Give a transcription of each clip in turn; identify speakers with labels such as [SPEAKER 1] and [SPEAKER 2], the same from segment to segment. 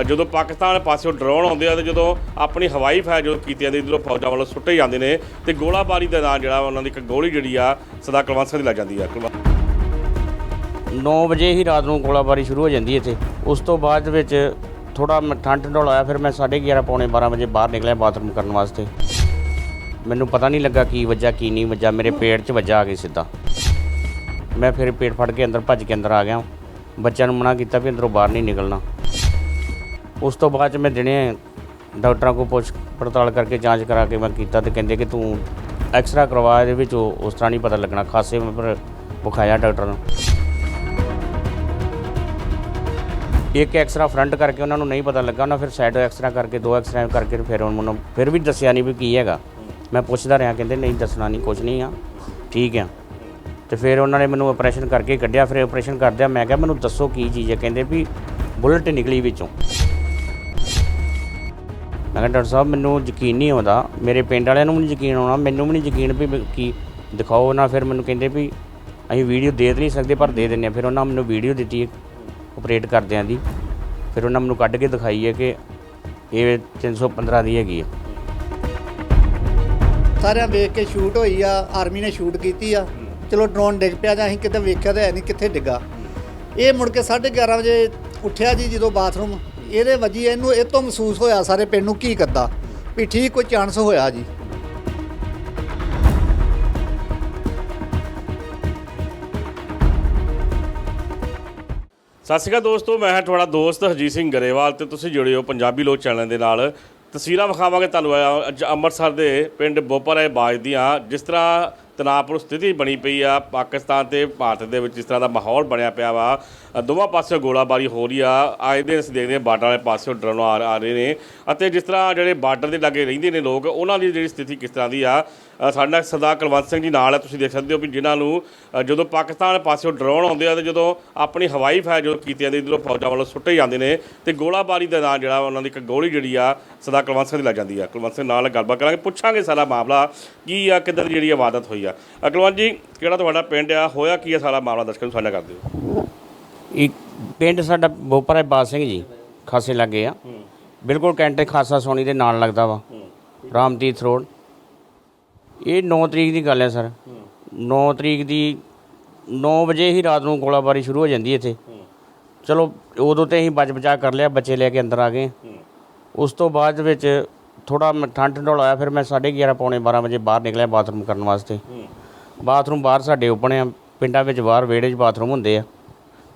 [SPEAKER 1] ਜਦੋਂ ਪਾਕਿਸਤਾਨ ਪਾਸਿਓਂ ਡਰੋਨ ਆਉਂਦੇ ਆ ਤੇ ਜਦੋਂ ਆਪਣੀ ਹਵਾਈ ਫਾਇਰ ਜਦੋਂ ਕੀਤੀ ਜਾਂਦੀ ਇਧਰੋਂ ਫੌਜਾਂ ਵੱਲੋਂ ਸੁੱਟੇ ਜਾਂਦੇ ਨੇ ਤੇ ਗੋਲਾਬਾਰੀ ਦੇ ਨਾਲ ਜਿਹੜਾ ਉਹਨਾਂ ਦੀ ਇੱਕ ਗੋਲੀ ਜਿਹੜੀ ਆ ਸਦਾ ਕੁਲਵੰਤ ਸਿੰਘ ਦੀ ਲੱਗ ਜਾਂਦੀ ਆ। ਕੁਲਵੰਤ
[SPEAKER 2] 9 ਵਜੇ ਹੀ ਰਾਤ ਨੂੰ ਗੋਲਾਬਾਰੀ ਸ਼ੁਰੂ ਹੋ ਜਾਂਦੀ ਇੱਥੇ। ਉਸ ਤੋਂ ਬਾਅਦ ਵਿੱਚ ਥੋੜਾ ਠੰਡ ਢੋਲ ਆਇਆ, ਫਿਰ ਮੈਂ 11:30 ਪੌਣੇ 12 ਵਜੇ ਬਾਹਰ ਨਿਕਲਿਆ ਬਾਥਰੂਮ ਕਰਨ ਵਾਸਤੇ। ਮੈਨੂੰ ਪਤਾ ਨਹੀਂ ਲੱਗਾ ਕੀ ਵੱਜਾ ਕੀ ਨਹੀਂ ਵੱਜਾ ਮੇਰੇ ਪੇਟ 'ਚ ਵੱਜਾ ਆ ਗਈ ਸਿੱਧਾ। ਮੈਂ ਫਿਰ ਪੇਟ ਫੜ ਕੇ ਅੰਦਰ ਭੱਜ ਕੇ ਅੰਦਰ ਆ ਗਿਆ। ਬੱਚਿਆਂ ਨੂੰ ਮਨਾ ਕੀਤਾ ਵੀ ਅੰਦਰੋਂ ਬਾਹਰ ਨਹੀਂ ਨਿਕਲਣਾ। ਉਸ ਤੋਂ ਬਾਅਦ 'ਚ ਮੈਂ ਦਿਨੇ ਡਾਕਟਰਾਂ ਕੋਲ ਪੁੱਛ ਪੜਤਾਲ ਕਰਕੇ ਜਾਂਚ ਕਰਾ ਕੇ ਮੈਂ ਕੀਤਾ ਤੇ ਕਹਿੰਦੇ ਕਿ ਤੂੰ ਐਕਸਰਾ ਕਰਵਾ, ਇਹਦੇ ਵਿੱਚ ਉਹ- ਉਸ ਤਰ੍ਹਾਂ ਨਹੀਂ ਪਤਾ ਲੱਗਣਾ। ਖਾਸੇ ਮੈਂ ਫਿਰ ਵਿਖਾਇਆ ਡਾਕਟਰ ਨੂੰ। ਇੱਕ ਐਕਸਰਾ ਫਰੰਟ ਕਰਕੇ ਉਹਨਾਂ ਨੂੰ ਨਹੀਂ ਪਤਾ ਲੱਗਾ, ਉਹਨਾਂ ਫਿਰ ਸਾਈਡ ਐਕਸਰਾ ਕਰਕੇ, ਦੋ ਐਕਸਰਾ ਕਰਕੇ ਤੇ ਫਿਰ ਉਹਨਾਂ ਨੂੰ ਫਿਰ ਵੀ ਦੱਸਿਆ ਨਹੀਂ ਵੀ ਕੀ ਹੈਗਾ। ਮੈਂ ਪੁੱਛਦਾ ਰਿਹਾ, ਕਹਿੰਦੇ ਨਹੀਂ, ਦੱਸਣਾ ਨਹੀਂ ਕੁਝ ਨਹੀਂ ਆ। ਠੀਕ ਆ। ਤੇ ਫਿਰ ਉਹਨਾਂ ਨੇ ਮੈਨੂੰ ਆਪਰੇਸ਼ਨ ਕਰਕੇ ਕੱਢਿਆ। ਫਿਰ ਆਪਰੇਸ਼ਨ ਕਰਦਿਆਂ ਮੈਂ ਕਿਹਾ, ਮੈਨੂੰ ਦੱਸੋ ਕੀ ਚੀਜ਼ ਹੈ? ਕਹਿੰਦੇ ਵੀ ਬੁਲਟ ਨਿਕਲੀ ਵਿੱਚੋਂ। ਮੈਂ ਕਿਹਾ, ਡਾਕਟਰ ਸਾਹਿਬ, ਮੈਨੂੰ ਯਕੀਨ ਨਹੀਂ ਆਉਂਦਾ। ਮੇਰੇ ਪਿੰਡ ਵਾਲਿਆਂ ਨੂੰ ਵੀ ਨਹੀਂ ਯਕੀਨ ਆਉਣਾ। ਮੈਨੂੰ ਵੀ ਨਹੀਂ ਯਕੀਨ ਵੀ ਕੀ ਦਿਖਾਓ ਨਾ ਫਿਰ ਮੈਨੂੰ ਕਹਿੰਦੇ ਵੀ, ਅਸੀਂ ਵੀਡੀਓ ਦੇ ਨਹੀਂ ਸਕਦੇ, ਪਰ ਦੇ ਦਿੰਦੇ ਹਾਂ। ਫਿਰ ਉਹਨਾਂ ਮੈਨੂੰ ਵੀਡੀਓ ਦਿੱਤੀ ਆਪਰੇਟ ਕਰਦਿਆਂ ਦੀ। ਫਿਰ ਉਹਨਾਂ ਮੈਨੂੰ ਕੱਢ ਕੇ ਦਿਖਾਈ ਹੈ ਕਿ ਇਹ 315 ਦੀ ਹੈਗੀ ਹੈ।
[SPEAKER 3] ਸਾਰਿਆਂ ਵੇਖ ਕੇ ਸ਼ੂਟ ਹੋਈ ਆ। ਆਰਮੀ ਨੇ ਸ਼ੂਟ ਕੀਤੀ ਆ। ਚਲੋ, ਡਰੋਨ ਡਿੱਗ ਪਿਆ ਜਾਂ ਅਸੀਂ ਕਿਤੇ ਵੇਖਿਆ ਤਾਂ ਹੈ ਨਹੀਂ ਕਿੱਥੇ ਡਿੱਗਾ। ਇਹ ਮੁੜ ਕੇ 11:30 ਵਜੇ ਉੱਠਿਆ ਜੀ ਜਦੋਂ ਬਾਥਰੂਮ। ਇਹਦੇ ਵੱਜੀ ਇਹਨੂੰ ਇਹ ਤੋਂ ਮਹਿਸੂਸ ਹੋਇਆ ਸਾਰੇ ਪਿੰਡ ਨੂੰ ਕੀ ਕਰਦਾ ਵੀ ਠੀਕ ਕੋਈ ਚਾਂਸ ਹੋਇਆ ਜੀ।
[SPEAKER 1] ਸਤਿ ਸ਼੍ਰੀ ਅਕਾਲ ਦੋਸਤੋ, ਮੈਂ ਹਾਂ ਤੁਹਾਡਾ ਦੋਸਤ ਹਰਜੀਤ ਸਿੰਘ ਗਰੇਵਾਲ ਤੇ ਤੁਸੀਂ ਜੁੜੇ ਹੋ ਪੰਜਾਬੀ ਲੋਕ ਚੈਨਲ ਦੇ ਨਾਲ। ਤਸਵੀਰਾਂ ਵਿਖਾਵਾਂਗੇ ਤੁਹਾਨੂੰ ਅੱਜ ਅੰਮ੍ਰਿਤਸਰ ਦੇ ਪਿੰਡ ਬੋਪਰੇ ਬਾਜ ਦੀਆਂ, ਜਿਸ ਤਰ੍ਹਾਂ ਤਣਾਅਪੂਰਨ ਸਥਿਤੀ ਬਣੀ ਪਈ ਆ। ਪਾਕਿਸਤਾਨ ਤੇ ਭਾਰਤ ਦੇ ਵਿੱਚ ਇਸ ਤਰ੍ਹਾਂ ਦਾ ਮਾਹੌਲ ਬਣਿਆ ਪਿਆ ਵਾ। ਦੋਵਾਂ ਪਾਸਿਓਂ ਗੋਲਾਬਾਰੀ ਹੋ ਰਹੀ ਆ। ਆਏ ਦਿਨ ਅਸੀਂ ਦੇਖਦੇ ਹਾਂ ਬਾਰਡਰ ਵਾਲੇ ਪਾਸਿਓਂ ਡਰੋਨ ਆ ਆ ਰਹੇ ਨੇ। ਅਤੇ ਜਿਸ ਤਰ੍ਹਾਂ ਜਿਹੜੇ ਬਾਰਡਰ ਦੇ ਲਾਗੇ ਰਹਿੰਦੇ ਨੇ ਲੋਕ, ਉਹਨਾਂ ਦੀ ਜਿਹੜੀ ਸਥਿਤੀ ਕਿਸ ਤਰ੍ਹਾਂ ਦੀ ਆ ਸਾਡੇ ਨਾਲ ਸਰਦਾਰ ਕੁਲਵੰਤ ਸਿੰਘ ਜੀ ਨਾਲ ਆ ਤੁਸੀਂ ਦੇਖ ਸਕਦੇ ਹੋ ਵੀ ਜਿਨ੍ਹਾਂ ਨੂੰ ਜਦੋਂ ਪਾਕਿਸਤਾਨ ਪਾਸਿਓਂ ਡਰੋਨ ਆਉਂਦੇ ਆ ਤੇ ਜਦੋਂ ਆਪਣੀ ਹਵਾਈ ਫਾਇਰ ਜਦੋਂ ਕੀਤੀ ਜਾਂਦੀ ਇਧਰੋਂ ਫੌਜਾਂ ਵੱਲੋਂ ਸੁੱਟੇ ਜਾਂਦੇ ਨੇ ਤੇ ਗੋਲਾਬਾਰੀ ਦੇ ਨਾਲ ਜਿਹੜਾ ਉਹਨਾਂ ਦੀ ਇੱਕ ਗੋਲੀ ਜਿਹੜੀ ਆ ਸਰਦਾਰ ਕੁਲਵੰਤ ਸਿੰਘ ਦੀ ਲੱਗ ਜਾਂਦੀ ਆ। ਕੁਲਵੰਤ ਸਿੰਘ ਨਾਲ ਗੱਲਬਾਤ ਕਰਾਂਗੇ ਪੁੱਛਾਂਗੇ ਸਾਰਾ ਮਾਮਲਾ ਕੀ ਆ ਕਿੱਦਾਂ ਦੀ ਜਿਹੜੀ ਆਵਾਦਤ ਹੋਈ ਆ। ਕੁਲਵੰਤ ਜੀ ਕਿਹੜਾ ਤੁਹਾਡਾ ਪਿੰਡ ਆ ਹੋਇਆ ਕੀ ਆ ਸਾਰਾ ਮਾਮਲਾ ਦਰਸ਼ਕਾਂ ਨੂੰ ਸਾਂਝਾ ਕਰ ਦਿਓ।
[SPEAKER 2] ਇੱਕ ਪਿੰਡ ਸਾਡਾ ਬੋਪਰਾ ਬਾਦ ਸਿੰਘ ਜੀ ਖਾਸੇ ਲੱਗੇ ਆ। ਬਿਲਕੁਲ ਕੈਂਟੇ ਖਾਸਾ ਸੋਨੀ ਦੇ ਨਾਲ ਲੱਗਦਾ ਵਾ ਰਾਮਤੀਰਥ ਰੋਡ। ਇਹ 9 ਤਰੀਕ ਦੀ ਗੱਲ ਹੈ, ਸਰ। 9 ਤਰੀਕ ਦੀ 9 ਵਜੇ ਹੀ ਰਾਤ ਨੂੰ ਗੋਲਾਬਾਰੀ ਸ਼ੁਰੂ ਹੋ ਜਾਂਦੀ ਇੱਥੇ। ਚਲੋ, ਉਦੋਂ ਤੇ ਅਸੀਂ ਬਚ ਬਚਾ ਕਰ ਲਿਆ, ਬੱਚੇ ਲੈ ਕੇ ਅੰਦਰ ਆ ਗਏ। ਉਸ ਤੋਂ ਬਾਅਦ ਵਿੱਚ ਥੋੜਾ ਠੰਡ ਢੋਲ ਆਇਆ, ਫਿਰ ਮੈਂ 11:30 ਪੌਣੇ 12 ਵਜੇ ਬਾਹਰ ਨਿਕਲਿਆ ਬਾਥਰੂਮ ਕਰਨ ਵਾਸਤੇ। ਬਾਥਰੂਮ ਬਾਹਰ ਸਾਡੇ ਓਪਨ ਆ, ਪਿੰਡਾਂ ਵਿੱਚ ਬਾਹਰ ਵਿਹੜੇ 'ਚ ਬਾਥਰੂਮ ਹੁੰਦੇ ਆ।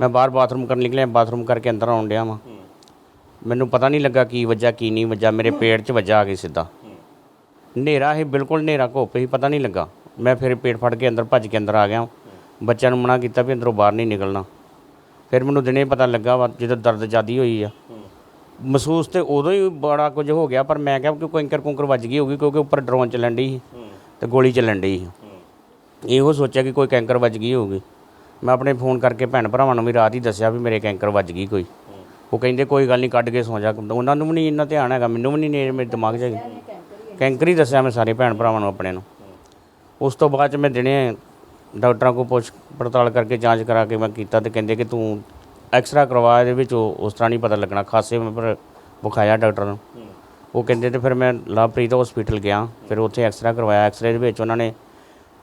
[SPEAKER 2] ਮੈਂ ਬਾਹਰ ਬਾਥਰੂਮ ਕਰਨ ਨਿਕਲਿਆ, ਬਾਥਰੂਮ ਕਰਕੇ ਅੰਦਰ ਆਉਣ ਡਿਆ ਵਾਂ। ਮੈਨੂੰ ਪਤਾ ਨਹੀਂ ਲੱਗਾ ਕੀ ਵੱਜਾ ਕੀ ਨਹੀਂ ਵੱਜਾ ਮੇਰੇ ਪੇਟ 'ਚ ਵੱਜਾ ਆ ਗਈ ਸਿੱਧਾ। ਹਨੇਰਾ ਹੀ ਬਿਲਕੁਲ ਹਨੇਰਾ ਘੁੱਪ ਹੀ, ਪਤਾ ਨਹੀਂ ਲੱਗਾ। ਮੈਂ ਫਿਰ ਪੇਟ ਫੜ ਕੇ ਅੰਦਰ ਭੱਜ ਕੇ ਅੰਦਰ ਆ ਗਿਆ। ਬੱਚਿਆਂ ਨੂੰ ਮਨਾ ਕੀਤਾ ਵੀ ਅੰਦਰੋਂ ਬਾਹਰ ਨਹੀਂ ਨਿਕਲਣਾ। ਫਿਰ ਮੈਨੂੰ ਦਿਨੇ ਪਤਾ ਲੱਗਾ ਵਾ ਜਦੋਂ ਦਰਦ ਜ਼ਿਆਦੀ ਹੋਈ ਆ। ਮਹਿਸੂਸ ਤੇ ਉਦੋਂ ਹੀ ਬੜਾ ਕੁਝ ਹੋ ਗਿਆ, ਪਰ ਮੈਂ ਕਿਹਾ ਕਿ ਕੋਈ ਕੁੰਕਰ ਵੱਜ ਗਈ ਹੋਗੀ ਕਿਉਂਕਿ ਉੱਪਰ ਡਰੋਨ ਚੱਲਣ ਡਈ ਸੀ ਤੇ ਗੋਲੀ ਚੱਲਣ ਡਈ ਸੀ। ਇਹੋ ਸੋਚਿਆ ਕਿ ਕੋਈ ਕੈਂਕਰ ਵੱਜ ਗਈ ਹੋਊਗੀ। ਮੈਂ ਆਪਣੇ ਫੋਨ ਕਰਕੇ ਭੈਣ ਭਰਾਵਾਂ ਨੂੰ ਵੀ ਰਾਤ ਹੀ ਦੱਸਿਆ ਵੀ ਮੇਰੇ ਕੈਂਕਰ ਵੱਜ ਗਈ ਕੋਈ। ਉਹ ਕਹਿੰਦੇ, ਕੋਈ ਗੱਲ ਨਹੀਂ, ਕੱਢ ਕੇ ਸੌਂ ਜਾ। ਉਹਨਾਂ ਨੂੰ ਵੀ ਨਹੀਂ ਇੰਨਾ ਧਿਆਨ ਹੈਗਾ, ਮੈਨੂੰ ਵੀ ਨਹੀਂ, ਮੇਰੇ ਦਿਮਾਗ 'ਚ ਹੈਗੀ। ਕੈਂਕਰ ਹੀ ਦੱਸਿਆ ਮੈਂ ਸਾਰੇ ਭੈਣ ਭਰਾਵਾਂ ਨੂੰ ਆਪਣੇ ਨੂੰ। ਉਸ ਤੋਂ ਬਾਅਦ 'ਚ ਮੈਂ ਦਿਨੇ ਡਾਕਟਰਾਂ ਕੋਲ ਪੁੱਛ ਪੜਤਾਲ ਕਰਕੇ ਜਾਂਚ ਕਰਾ ਕੇ ਮੈਂ ਕੀਤਾ ਤੇ ਕਹਿੰਦੇ ਕਿ ਤੂੰ ਐਕਸਰਾ ਕਰਵਾ, ਇਹਦੇ ਵਿੱਚ ਉਹ- ਉਸ ਤਰ੍ਹਾਂ ਨਹੀਂ ਪਤਾ ਲੱਗਣਾ। ਖਾਸੇ ਮੈਂ ਪਰ ਵਿਖਾਇਆ ਡਾਕਟਰ ਨੂੰ। ਉਹ ਕਹਿੰਦੇ ਤੇ ਫਿਰ ਮੈਂ ਲਵਪ੍ਰੀਤ ਹਸਪੀਟਲ ਗਿਆ, ਫਿਰ ਉੱਥੇ ਐਕਸਰਾ ਕਰਵਾਇਆ। ਐਕਸਰੇ ਦੇ ਵਿੱਚ ਉਹਨਾਂ ਨੇ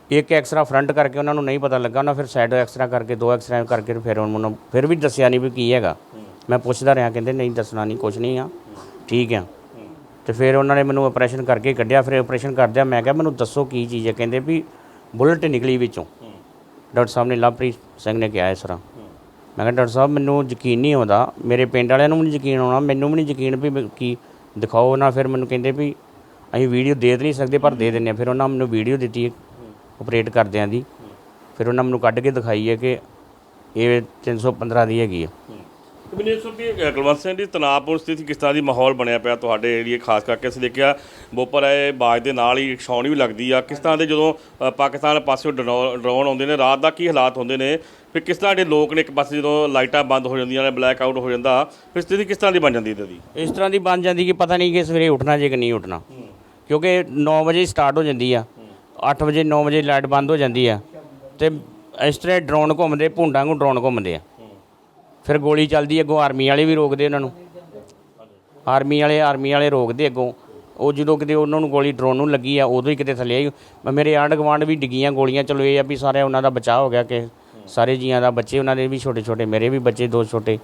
[SPEAKER 2] ਇੱਕ ਐਕਸਰਾ ਫਰੰਟ ਕਰਕੇ ਉਹਨਾਂ ਨੂੰ ਨਹੀਂ ਪਤਾ ਲੱਗਾ, ਉਹਨਾਂ ਫਿਰ ਸਾਈਡ ਐਕਸਰਾ ਕਰਕੇ, ਦੋ ਐਕਸਰਾ ਕਰਕੇ ਫਿਰ ਉਹਨਾਂ ਨੂੰ ਫਿਰ ਵੀ ਦੱਸਿਆ ਨਹੀਂ ਵੀ ਕੀ ਹੈਗਾ। ਮੈਂ ਪੁੱਛਦਾ ਰਿਹਾ, ਕਹਿੰਦੇ ਨਹੀਂ ਦੱਸਣਾ ਨਹੀਂ ਕੁਝ ਨਹੀਂ ਆ। ਠੀਕ ਆ। ਤੇ ਫਿਰ ਉਹਨਾਂ ਨੇ ਮੈਨੂੰ ਆਪਰੇਸ਼ਨ ਕਰਕੇ ਕੱਢਿਆ, ਫਿਰ ਆਪਰੇਸ਼ਨ ਕਰਦਿਆਂ ਮੈਂ ਕਿਹਾ, ਮੈਨੂੰ ਦੱਸੋ ਕੀ ਚੀਜ਼ ਹੈ? ਕਹਿੰਦੇ ਵੀ ਬੁਲਟ ਨਿਕਲੀ ਵਿੱਚੋਂ। ਡਾਕਟਰ ਸਾਹਿਬ ਨੇ ਲਵਪ੍ਰੀਤ ਸਿੰਘ ਨੇ ਕਿਹਾ ਇਸ ਤਰ੍ਹਾਂ। ਮੈਂ ਕਿਹਾ, ਡਾਕਟਰ ਸਾਹਿਬ, ਮੈਨੂੰ ਯਕੀਨ ਨਹੀਂ ਆਉਂਦਾ। ਮੇਰੇ ਪਿੰਡ ਵਾਲਿਆਂ ਨੂੰ ਵੀ ਨਹੀਂ ਯਕੀਨ ਆਉਣਾ। ਮੈਨੂੰ ਵੀ ਨਹੀਂ ਯਕੀਨ ਵੀ ਕੀ ਦਿਖਾਓ ਨਾ ਫਿਰ ਮੈਨੂੰ ਕਹਿੰਦੇ ਵੀ, ਅਸੀਂ ਵੀਡੀਓ ਦੇ ਨਹੀਂ ਸਕਦੇ, ਪਰ ਦੇ ਦਿੰਦੇ ਹਾਂ। ਫਿਰ ਉਹਨਾਂ ਮੈਨੂੰ ਵੀਡੀਓ ਦਿੱਤੀ ਆਪਰੇਟ ਕਰਦਿਆਂ ਦੀ। ਫਿਰ ਉਹਨਾਂ ਮੈਨੂੰ ਕੱਢ ਕੇ ਦਿਖਾਈ ਹੈ ਕਿ ਇਹ 315 ਦੀ ਹੈਗੀ ਹੈ
[SPEAKER 1] ਕੁਲਵੰਤ ਸਿੰਘ ਦੀ ਤਣਾਅਪੂਰਨ ਸਥਿਤੀ ਕਿਸ ਤਰ੍ਹਾਂ ਦੀ ਮਾਹੌਲ ਬਣਿਆ ਪਿਆ ਤੁਹਾਡੇ ਏਰੀਏ ਖਾਸ ਕਰਕੇ ਅਸੀਂ ਦੇਖਿਆ ਬੋਪਰ ਆਏ ਬਾਜ ਦੇ ਨਾਲ ਹੀ ਛਾਉਣੀ ਵੀ ਲੱਗਦੀ ਆ। ਕਿਸ ਤਰ੍ਹਾਂ ਦੇ ਜਦੋਂ ਅ, ਪਾਕਿਸਤਾਨ ਪਾਸਿਓਂ ਡਰੋ- ਡਰੋਨ ਆਉਂਦੇ ਨੇ ਰਾਤ ਦਾ ਕੀ ਹਾਲਾਤ ਹੁੰਦੇ ਨੇ ਫਿਰ ਕਿਸ ਤਰ੍ਹਾਂ ਦੇ ਲੋਕ ਨੇ ਇੱਕ ਪਾਸੇ ਜਦੋਂ ਲਾਈਟਾਂ ਬੰਦ ਹੋ ਜਾਂਦੀਆਂ ਨੇ ਬਲੈਕ ਆਊਟ ਹੋ ਜਾਂਦਾ ਫਿਰ ਸਥਿਤੀ ਕਿਸ ਤਰ੍ਹਾਂ ਦੀ ਬਣ ਜਾਂਦੀ ਇਹਦੀ? ਦੀ
[SPEAKER 2] ਇਸ ਤਰ੍ਹਾਂ ਦੀ ਬਣ ਜਾਂਦੀ ਕਿ ਪਤਾ ਨਹੀਂ ਕਿ ਸਵੇਰੇ ਉੱਠਣਾ ਜੇ ਕਿ ਨਹੀਂ ਉੱਠਣਾ। ਕਿਉਂਕਿ 9 ਵਜੇ ਸਟਾਰਟ ਹੋ ਜਾਂਦੀ ਆ। 8 ਵਜੇ 9 ਵਜੇ ਲਾਈਟ ਬੰਦ ਹੋ ਜਾਂਦੀ ਆ। ਤੇ ਇਸ ਤਰ੍ਹਾਂ ਡਰੋਨ ਘੁੰਮਦੇ ਭੁੰਡਾਂ ਨੂੰ ਡਰੋਨ ਘੁੰਮਦੇ ਆ। ਫਿਰ ਗੋਲੀ ਚੱਲਦੀ ਅੱਗੋਂ ਆਰਮੀ ਵਾਲੇ ਵੀ ਰੋਕਦੇ ਉਹਨਾਂ ਨੂੰ। ਆਰਮੀ ਵਾਲੇ ਆਰਮੀ ਵਾਲੇ ਰੋਕਦੇ ਅੱਗੋਂ। ਉਹ ਜਦੋਂ ਕਿਤੇ ਉਹਨਾਂ ਨੂੰ ਗੋਲੀ ਡਰੋਨ ਨੂੰ ਲੱਗੀ ਆ ਉਦੋਂ ਹੀ ਕਿਤੇ ਥੱਲੇ ਆਈ। ਮੇਰੇ ਆਂਢ ਗੁਆਂਢ ਵੀ ਡਿੱਗੀਆਂ ਗੋਲੀਆਂ। ਚਲੋ ਇਹ ਆ ਵੀ ਸਾਰੇ ਉਹਨਾਂ ਦਾ ਬਚਾਅ ਹੋ ਗਿਆ ਕਿ ਸਾਰੇ ਜੀਆਂ ਦਾ ਬੱਚੇ ਉਹਨਾਂ ਦੇ ਵੀ ਛੋਟੇ ਛੋਟੇ ਮੇਰੇ ਵੀ ਬੱਚੇ ਦੋ ਛੋਟੇ।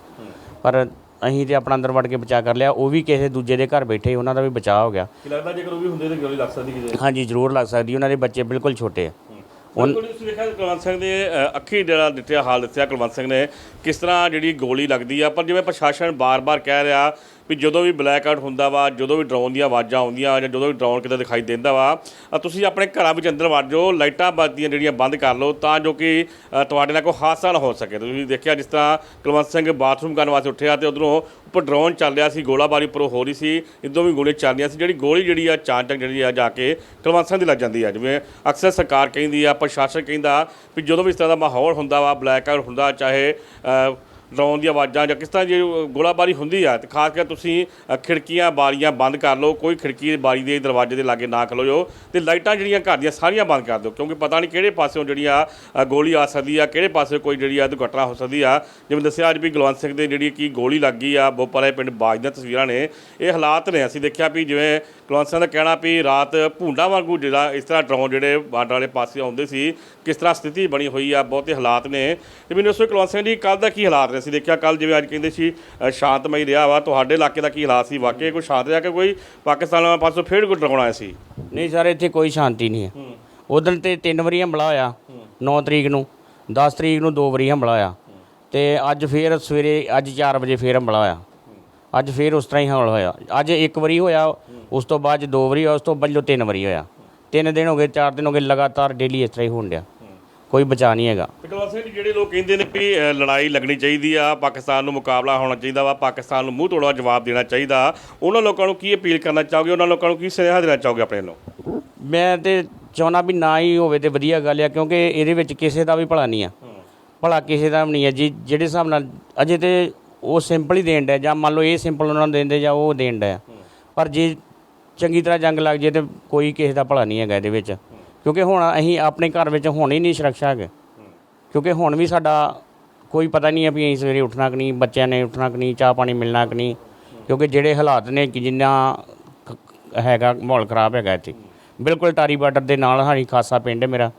[SPEAKER 2] ਪਰ ਅਸੀਂ ਤੇ ਆਪਣਾ ਅੰਦਰ ਵੜ ਕੇ ਬਚਾਅ ਕਰ ਲਿਆ। ਉਹ ਵੀ ਕਿਸੇ ਦੂਜੇ ਦੇ ਘਰ ਬੈਠੇ ਉਹਨਾਂ ਦਾ ਵੀ ਬਚਾਅ ਹੋ ਗਿਆ।
[SPEAKER 1] ਕੀ ਲੱਗਦਾ ਜੇਕਰ ਉਹ ਵੀ ਹੁੰਦੇ ਤਾਂ ਗੋਲੀ ਲੱਗ ਸਕਦੀ ਕਿਤੇ?
[SPEAKER 2] ਹਾਂਜੀ ਜ਼ਰੂਰ ਲੱਗ ਸਕਦੀ। ਉਹਨਾਂ ਦੇ ਬੱਚੇ ਬਿਲਕੁਲ ਛੋਟੇ ਆ।
[SPEAKER 1] ਬਿਲਕੁਲ ਤੁਸੀਂ ਦੇਖਿਆ ਕੁਲਵੰਤ ਸਿੰਘ ਦੇ ਅ, ਅੱਖੀ ਜਿਹੜਾ ਦਿੱਤਿਆ ਹਾਲ ਦਿੱਤਿਆ ਕੁਲਵੰਤ ਸਿੰਘ ਨੇ ਕਿਸ ਤਰ੍ਹਾਂ ਜਿਹੜੀ ਗੋਲੀ ਲੱਗਦੀ ਆ? ਪਰ ਜਿਵੇਂ ਪ੍ਰਸ਼ਾਸਨ ਬਾਰ-ਬਾਰ ਕਹਿ ਰਿਹਾ ਵੀ ਜਦੋਂ ਵੀ ਬਲੈਕ ਆਊਟ ਹੁੰਦਾ ਵਾ ਜਦੋਂ ਵੀ ਡਰੋਨ ਦੀਆਂ ਆਵਾਜ਼ਾਂ ਆਉਂਦੀਆਂ ਜਾਂ ਜਦੋਂ ਵੀ ਡਰੋਨ ਕਿਤੇ ਦਿਖਾਈ ਦਿੰਦਾ ਵਾ ਅ, ਤੁਸੀਂ ਆਪਣੇ ਘਰਾਂ ਵਿੱਚ ਅੰਦਰ ਵੜ ਜਾਓ ਲਾਈਟਾਂ ਬੱਤੀਆਂ ਜਿਹੜੀਆਂ ਬੰਦ ਕਰ ਲਓ ਤਾਂ ਜੋ ਕਿ ਅ, ਤੁਹਾਡੇ ਨਾਲ ਕੋਈ ਹਾਦਸਾ ਨਾ ਹੋ ਸਕੇ। ਤੁਸੀਂ ਦੇਖਿਆ ਜਿਸ ਤਰ੍ਹਾਂ ਕੁਲਵੰਤ ਸਿੰਘ ਬਾਥਰੂਮ ਕਰਨ ਵਾਸਤੇ ਉੱਠਿਆ ਤੇ ਉਧਰੋਂ ਡਰੋਨ ਚੱਲ ਰਿਹਾ ਸੀ, ਗੋਲਾਬਾਰੀ ਉੱਪਰੋਂ ਹੋ ਰਹੀ ਸੀ ਇਦੋਂ ਵੀ ਗੋਲੀਆਂ ਚੱਲ ਰਹੀਆਂ ਸੀ, ਜਿਹੜੀ ਗੋਲੀ ਜਿਹੜੀ ਆ ਚਾਂਚਕ ਜਿਹੜੀ ਆ ਜਾ ਕੇ ਕੁਲਵੰਤ ਦੀ ਲੱਗ ਜਾਂਦੀ ਆ, ਜਿਵੇਂ ਅਕਸਰ ਸਰਕਾਰ ਕਹਿੰਦੀ ਆ, ਪ੍ਰਸ਼ਾਸਨ ਕਹਿੰਦਾ ਵੀ ਜਦੋਂ ਵੀ ਇਸ ਤਰ੍ਹਾਂ ਦਾ ਮਾਹੌਲ ਹੁੰਦਾ ਵਾ ਬਲੈਕ ਆਊਟ ਹੁੰਦਾ, ਚਾਹੇ ਅ, ਦੀਆਂ ਆਵਾਜ਼ਾਂ ਜਾਂ ਕਿਸ ਤਰ੍ਹਾਂ ਜੇ ਗੋਲਾਬਾਰੀ ਹੁੰਦੀ ਆ ਤੇ ਖਾਸ ਕਰ ਤੁਸੀਂ ਅ, ਖਿੜਕੀਆਂ ਬਾਰੀਆਂ ਬੰਦ ਕਰ ਲਓ ਕੋਈ ਖਿੜਕੀ ਬਾਰੀ ਦੇ ਦਰਵਾਜ਼ੇ ਦੇ ਲਾਗੇ ਨਾ ਖਲੋਇਓ ਤੇ ਲਾਈਟਾਂ ਜਿਹੜੀਆਂ ਘਰ ਦੀਆਂ ਸਾਰੀਆਂ ਬੰਦ ਕਰ ਦਿਓ ਕਿਉਂਕਿ ਪਤਾ ਨਹੀਂ ਕਿਹੜੇ ਪਾਸਿਓਂ ਜਿਹੜੀ ਆ ਅ, ਗੋਲੀ ਆ ਸਕਦੀ ਆ ਕਿਹੜੇ ਪਾਸੇ ਕੋਈ ਜਿਹੜੀ ਆ ਦੁਰਘਟਨਾ ਹੋ ਸਕਦੀ ਆ। ਜਿਵੇਂ ਦੱਸਿਆ ਅੱਜ ਵੀ ਗੁਲਵੰਤ ਸਿੰਘ ਦੇ ਜਿਹੜੀ ਕੀ ਗੋਲੀ ਲੱਗੀ ਆ ਬੋਪਾਲੇ ਪਿੰਡ ਬਾਜ ਦੀਆਂ ਤਸਵੀਰਾਂ ਨੇ ਇਹ ਹਾਲਾਤ ਨੇ ਅਸੀਂ ਦੇਖਿਆ ਵੀ ਜਿਵੇਂ ਕੁਲਵੰਤ ਸਿੰਘ ਦਾ ਕਹਿਣਾ ਵੀ ਰਾਤ ਭੁੰਡਾ ਵਾਂਗੂ ਜਿਹੜਾ ਇਸ ਤਰ੍ਹਾਂ ਡਰੋਨ ਜਿਹੜੇ ਬਾਰਡਰ ਵਾਲੇ ਪਾਸੇ ਆਉਂਦੇ ਸੀ ਕਿਸ ਤਰ੍ਹਾਂ ਸਥਿਤੀ ਬਣੀ ਹੋਈ ਆ ਬਹੁਤੇ ਹਾਲਾਤ ਨੇ। ਤੇ ਮੈਨੂੰ ਦੱਸੋ ਕੁਲਵੰਤ ਸਿੰਘ ਜੀ ਕੱਲ ਦਾ ਕੀ ਹਾਲਾਤ ਨੇ ਅਸੀਂ ਦੇਖਿਆ ਕੱਲ ਜਿਵੇਂ ਅੱਜ ਕਹਿੰਦੇ ਸੀ ਸ਼ਾਂਤਮਈ ਰਿਹਾ ਵਾ। ਤੁਹਾਡੇ ਇਲਾਕੇ ਦਾ ਕੀ ਹਾਲਾਤ ਸੀ? ਵਾਕਈ ਕੋਈ ਸ਼ਾਂਤ ਰਿਹਾ ਕਿ ਕੋਈ ਪਾਕਿਸਤਾਨ ਵਾਲੇ ਪਾਸੋਂ ਫੇਰ ਕੋਈ ਡਰਾਉਣਾ ਆਇਆ ਸੀ?
[SPEAKER 2] ਨਹੀਂ ਸਰ ਇੱਥੇ ਕੋਈ ਸ਼ਾਂਤੀ ਨਹੀਂ ਹੈ। ਉਦੋਂ ਤੇ ਤਿੰਨ ਵਾਰੀ ਹਮਲਾ ਹੋਇਆ 9 ਤਰੀਕ ਨੂੰ 10 ਤਰੀਕ ਨੂੰ ਦੋ ਵਾਰੀ ਹਮਲਾ ਹੋਇਆ। ਤੇ ਅੱਜ ਫੇਰ ਸਵੇਰੇ ਅੱਜ 4 ਵਜੇ ਫੇਰ ਹਮਲਾ ਹੋਇਆ। ਅੱਜ ਫੇਰ ਉਸ ਤਰ੍ਹਾਂ ਹੀ ਹਮਲਾ ਹੋਇਆ। ਅੱਜ ਇੱਕ ਵਾਰੀ ਹੋਇਆ ਉਸ ਤੋਂ ਬਾਅਦ ਦੋ ਵਾਰੀ ਹੋਇਆ ਉਸ ਤੋਂ ਬਾਅਦ ਜੋ ਤਿੰਨ ਵਾਰੀ ਹੋਇਆ। ਤਿੰਨ ਦਿਨ ਹੋ ਗਏ ਚਾਰ ਦਿਨ ਹੋ ਗਏ ਲਗਾਤਾਰ ਡੇਲੀ ਇਸ ਤਰ੍ਹਾਂ ਹੀ ਹੋਣ ਡਿਆ। ਕੋਈ ਬਚਾ ਨਹੀਂ ਹੈਗਾ।
[SPEAKER 1] ਕੁਲਵੰਤ ਸਿੰਘ ਜਿਹੜੇ ਲੋਕ ਕਹਿੰਦੇ ਨੇ ਵੀ ਅ, ਲੜਾਈ ਲੱਗਣੀ ਚਾਹੀਦੀ ਆ ਪਾਕਿਸਤਾਨ ਨੂੰ ਮੁਕਾਬਲਾ ਹੋਣਾ ਚਾਹੀਦਾ ਵਾ ਪਾਕਿਸਤਾਨ ਨੂੰ ਮੂੰਹ ਤੋੜਵਾ ਜਵਾਬ ਦੇਣਾ ਚਾਹੀਦਾ। ਉਹਨਾਂ ਲੋਕਾਂ ਨੂੰ ਕੀ ਅਪੀਲ ਕਰਨਾ ਚਾਹੋਗੇ? ਉਹਨਾਂ ਲੋਕਾਂ ਨੂੰ ਕੀ ਸੁਨੇਹਾ ਦੇਣਾ ਚਾਹੋਗੇ ਆਪਣੇ ਵੱਲੋਂ?
[SPEAKER 2] ਮੈਂ ਤੇ ਚਾਹੁੰਦਾ ਵੀ ਨਾ ਹੀ ਹੋਵੇ ਤੇ ਵਧੀਆ ਗੱਲ ਆ ਕਿਉਂਕਿ ਇਹਦੇ ਵਿੱਚ ਕਿਸੇ ਦਾ ਵੀ ਭਲਾ ਨਹੀਂ ਆ। ਭਲਾ ਕਿਸੇ ਦਾ ਵੀ ਨਹੀਂ ਹੈ ਜੀ ਜਿਹੜੇ ਹਿਸਾਬ ਨਾਲ ਅਜੇ ਤੇ ਉਹ ਸਿੰਪਲ ਹੀ ਦੇਣ ਡਿਆ, ਜਾਂ ਮੰਨ ਲਓ ਇਹ ਸਿੰਪਲ ਉਹਨਾਂ ਨੂੰ ਦਿੰਦੇ ਜਾਂ ਉਹ ਦੇਣ ਡਿਆ। ਪਰ ਜੇ ਚੰਗੀ ਤਰ੍ਹਾਂ ਜੰਗ ਲੱਗ ਜੇ ਤੇ ਕੋਈ ਕਿਸੇ ਦਾ ਭਲਾ ਨਹੀਂ ਹੈਗਾ ਇਹਦੇ ਵਿੱਚ। ਕਿਉਂਕਿ ਹੁਣ ਅਸੀਂ ਆਪਣੇ ਘਰ ਵਿੱਚ ਹੁਣ ਹੀ ਨਹੀਂ ਸੁਰੱਖਿਆ ਹੈਗੇ। ਕਿਉਂਕਿ ਹੁਣ ਵੀ ਸਾਡਾ ਕੋਈ ਪਤਾ ਨਹੀਂ ਹੈ ਵੀ ਅਸੀਂ ਸਵੇਰੇ ਉੱਠਣਾ ਕਿ ਨਹੀਂ, ਬੱਚਿਆਂ ਨੇ ਉੱਠਣਾ ਕਿ ਨਹੀਂ, ਚਾਹ ਪਾਣੀ ਮਿਲਣਾ ਕਿ ਨਹੀਂ। ਕਿਉਂਕਿ ਜਿਹੜੇ ਹਾਲਾਤ ਨੇ ਕਿ ਜਿੰਨਾ ਹੈਗਾ ਮਾਹੌਲ ਖਰਾਬ ਹੈਗਾ ਇੱਥੇ। ਬਿਲਕੁਲ ਟਾਰੀ ਬਾਰਡਰ ਦੇ ਨਾਲ ਹਾਰੀ ਖਾਸਾ ਪਿੰਡ ਹੈ ਮੇਰਾ।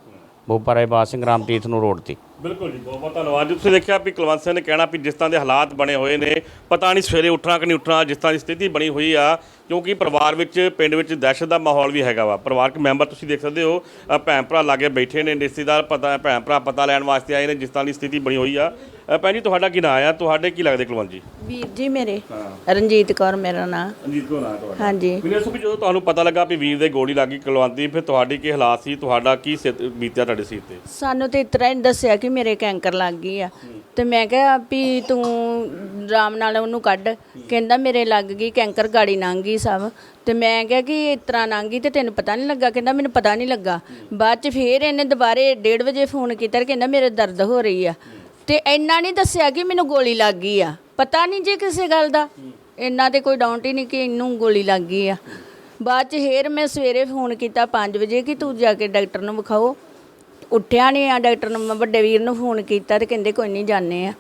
[SPEAKER 2] ਬੋਪਾਰਾਏ ਬਾਸ ਸਿੰਘ ਰਾਮ ਤੀਰਥ ਨੂੰ ਰੋਡ ਤੇ।
[SPEAKER 1] ਬਿਲਕੁਲ ਜੀ, ਬਹੁਤ ਬਹੁਤ ਧੰਨਵਾਦ ਜੀ। ਤੁਸੀਂ ਦੇਖਿਆ ਵੀ ਕੁਲਵੰਤ ਸਿੰਘ ਨੇ ਕਹਿਣਾ ਵੀ ਜਿਸ ਤਰ੍ਹਾਂ ਦੇ ਹਾਲਾਤ ਬਣੇ ਹੋਏ ਨੇ, ਪਤਾ ਨਹੀਂ ਸਵੇਰੇ ਉੱਠਣਾ ਕਿ ਨਹੀਂ ਉੱਠਣਾ, ਜਿਸ ਤਰ੍ਹਾਂ ਦੀ ਸਥਿਤੀ ਬਣੀ ਹੋਈ ਆ ਕਿਉਂਕਿ ਪਰਿਵਾਰ ਵਿੱਚ ਪਿੰਡ ਵਿੱਚ ਦਹਿਸ਼ਤ ਦਾ ਮਾਹੌਲ ਵੀ ਹੈਗਾ ਵਾ। ਪਰਿਵਾਰਕ ਮੈਂਬਰ ਤੁਸੀਂ ਦੇਖ ਸਕਦੇ ਹੋ ਅ, ਭੈਣ ਭਰਾ ਲਾਗੇ ਬੈਠੇ ਨੇ ਰਿਸ਼ਤੇਦਾਰ ਪਤਾ ਭੈਣ ਭਰਾ ਪਤਾ ਲੈਣ ਵਾਸਤੇ ਆਏ ਨੇ ਜਿਸ ਤਰ੍ਹਾਂ ਦੀ ਸਥਿਤੀ ਬਣੀ ਹੋਈ ਆ। ਅ, ਭੈਣ ਜੀ ਤੁਹਾਡਾ ਕੀ ਨਾਂ ਆ? ਤੁਹਾਡੇ ਕੀ ਲੱਗਦੇ ਕੁਲਵੰਤ ਜੀ?
[SPEAKER 4] ਵੀਰ ਜੀ ਮੇਰੇ। ਰਣਜੀਤ ਕੌਰ ਮੇਰਾ ਨਾਂ।
[SPEAKER 1] ਅਜੀਤ ਕੋ ਨਾਂ ਤੁਹਾਡਾ।
[SPEAKER 4] ਹਾਂਜੀ।
[SPEAKER 1] ਮੈਨੂੰ ਵੀ ਜਦੋਂ ਤੁਹਾਨੂੰ ਪਤਾ ਲੱਗਾ ਵੀ ਵੀਰ ਦੇ ਗੋਲੀ ਲੱਗੀ ਕੁਲਵੰਤ ਦੀ ਫਿਰ ਤੁਹਾਡੀ ਕੀ ਹਾਲਾਤ ਸੀ? ਤੁਹਾਡਾ ਕੀ ਸਿਤ- ਬੀਤਿਆ ਤੁਹਾਡੇ ਸਿਰ ਤੇ?
[SPEAKER 4] ਸਾਨੂੰ ਤੇ ਇਤਰਾ ਹੀ ਦੱਸਿਆ ਕਿ ਮੇਰੇ ਕੈਂਕਰ ਲੱਗ ਗਈ ਆ। ਤੇ ਮੈਂ ਕਿਹਾ ਵੀ ਤੂੰ ਆਰਾਮ ਨਾਲ ਉਹਨੂੰ ਕੱਢ। ਕਹਿੰਦਾ ਮੇਰੇ ਲੱਗ ਗਈ ਕੈਂਕਰ ਗਾੜੀ ਲੰਘ ਗਈ ਸਭ ਤੇ ਮੈਂ ਕਿਹਾ ਕਿ ਇਸ ਤਰ੍ਹਾਂ ਲੰਘ ਤੇ ਤੈਨੂੰ ਪਤਾ ਨਹੀਂ ਲੱਗਾ। ਕਹਿੰਦਾ, ਮੈਨੂੰ ਪਤਾ ਨਹੀਂ ਲੱਗਾ। ਬਾਅਦ ਚ ਫੇਰ ਇਹਨੇ ਦੁਬਾਰੇ 1:30 ਵਜੇ ਫੋਨ ਕੀਤਾ ਤੇ ਕਹਿੰਦਾ, ਮੇਰੇ ਦਰਦ ਹੋ ਰਹੀ ਆ। ਤੇ ਇੰਨਾ ਨਹੀਂ ਦੱਸਿਆ ਕਿ ਮੈਨੂੰ ਗੋਲੀ ਲੱਗ ਗਈ ਆ। ਪਤਾ ਨਹੀਂ ਜੇ ਕਿਸੇ ਗੱਲ ਦਾ। ਇੰਨਾ ਤੇ ਕੋਈ ਡਾਊਟ ਹੀ ਨਹੀਂ ਕਿ ਇਹਨੂੰ ਗੋਲੀ ਲੱਗ ਗਈ ਆ। ਬਾਅਦ ਚ ਫੇਰ ਮੈਂ ਸਵੇਰੇ ਫੋਨ ਕੀਤਾ 5 ਵਜੇ ਕਿ ਤੂੰ ਜਾ ਕੇ ਡਾਕਟਰ ਨੂੰ ਵਿਖਾਓ। ਉੱਠਿਆ ਨਹੀਂ ਆ, ਡਾਕਟਰ ਨੂੰ, ਮੈਂ ਵੱਡੇ ਵੀਰ ਨੂੰ ਫੋਨ ਕੀਤਾ ਤੇ ਕਹਿੰਦੇ, ਕੋਈ ਨਹੀਂ ਜਾਣੇ ਆ।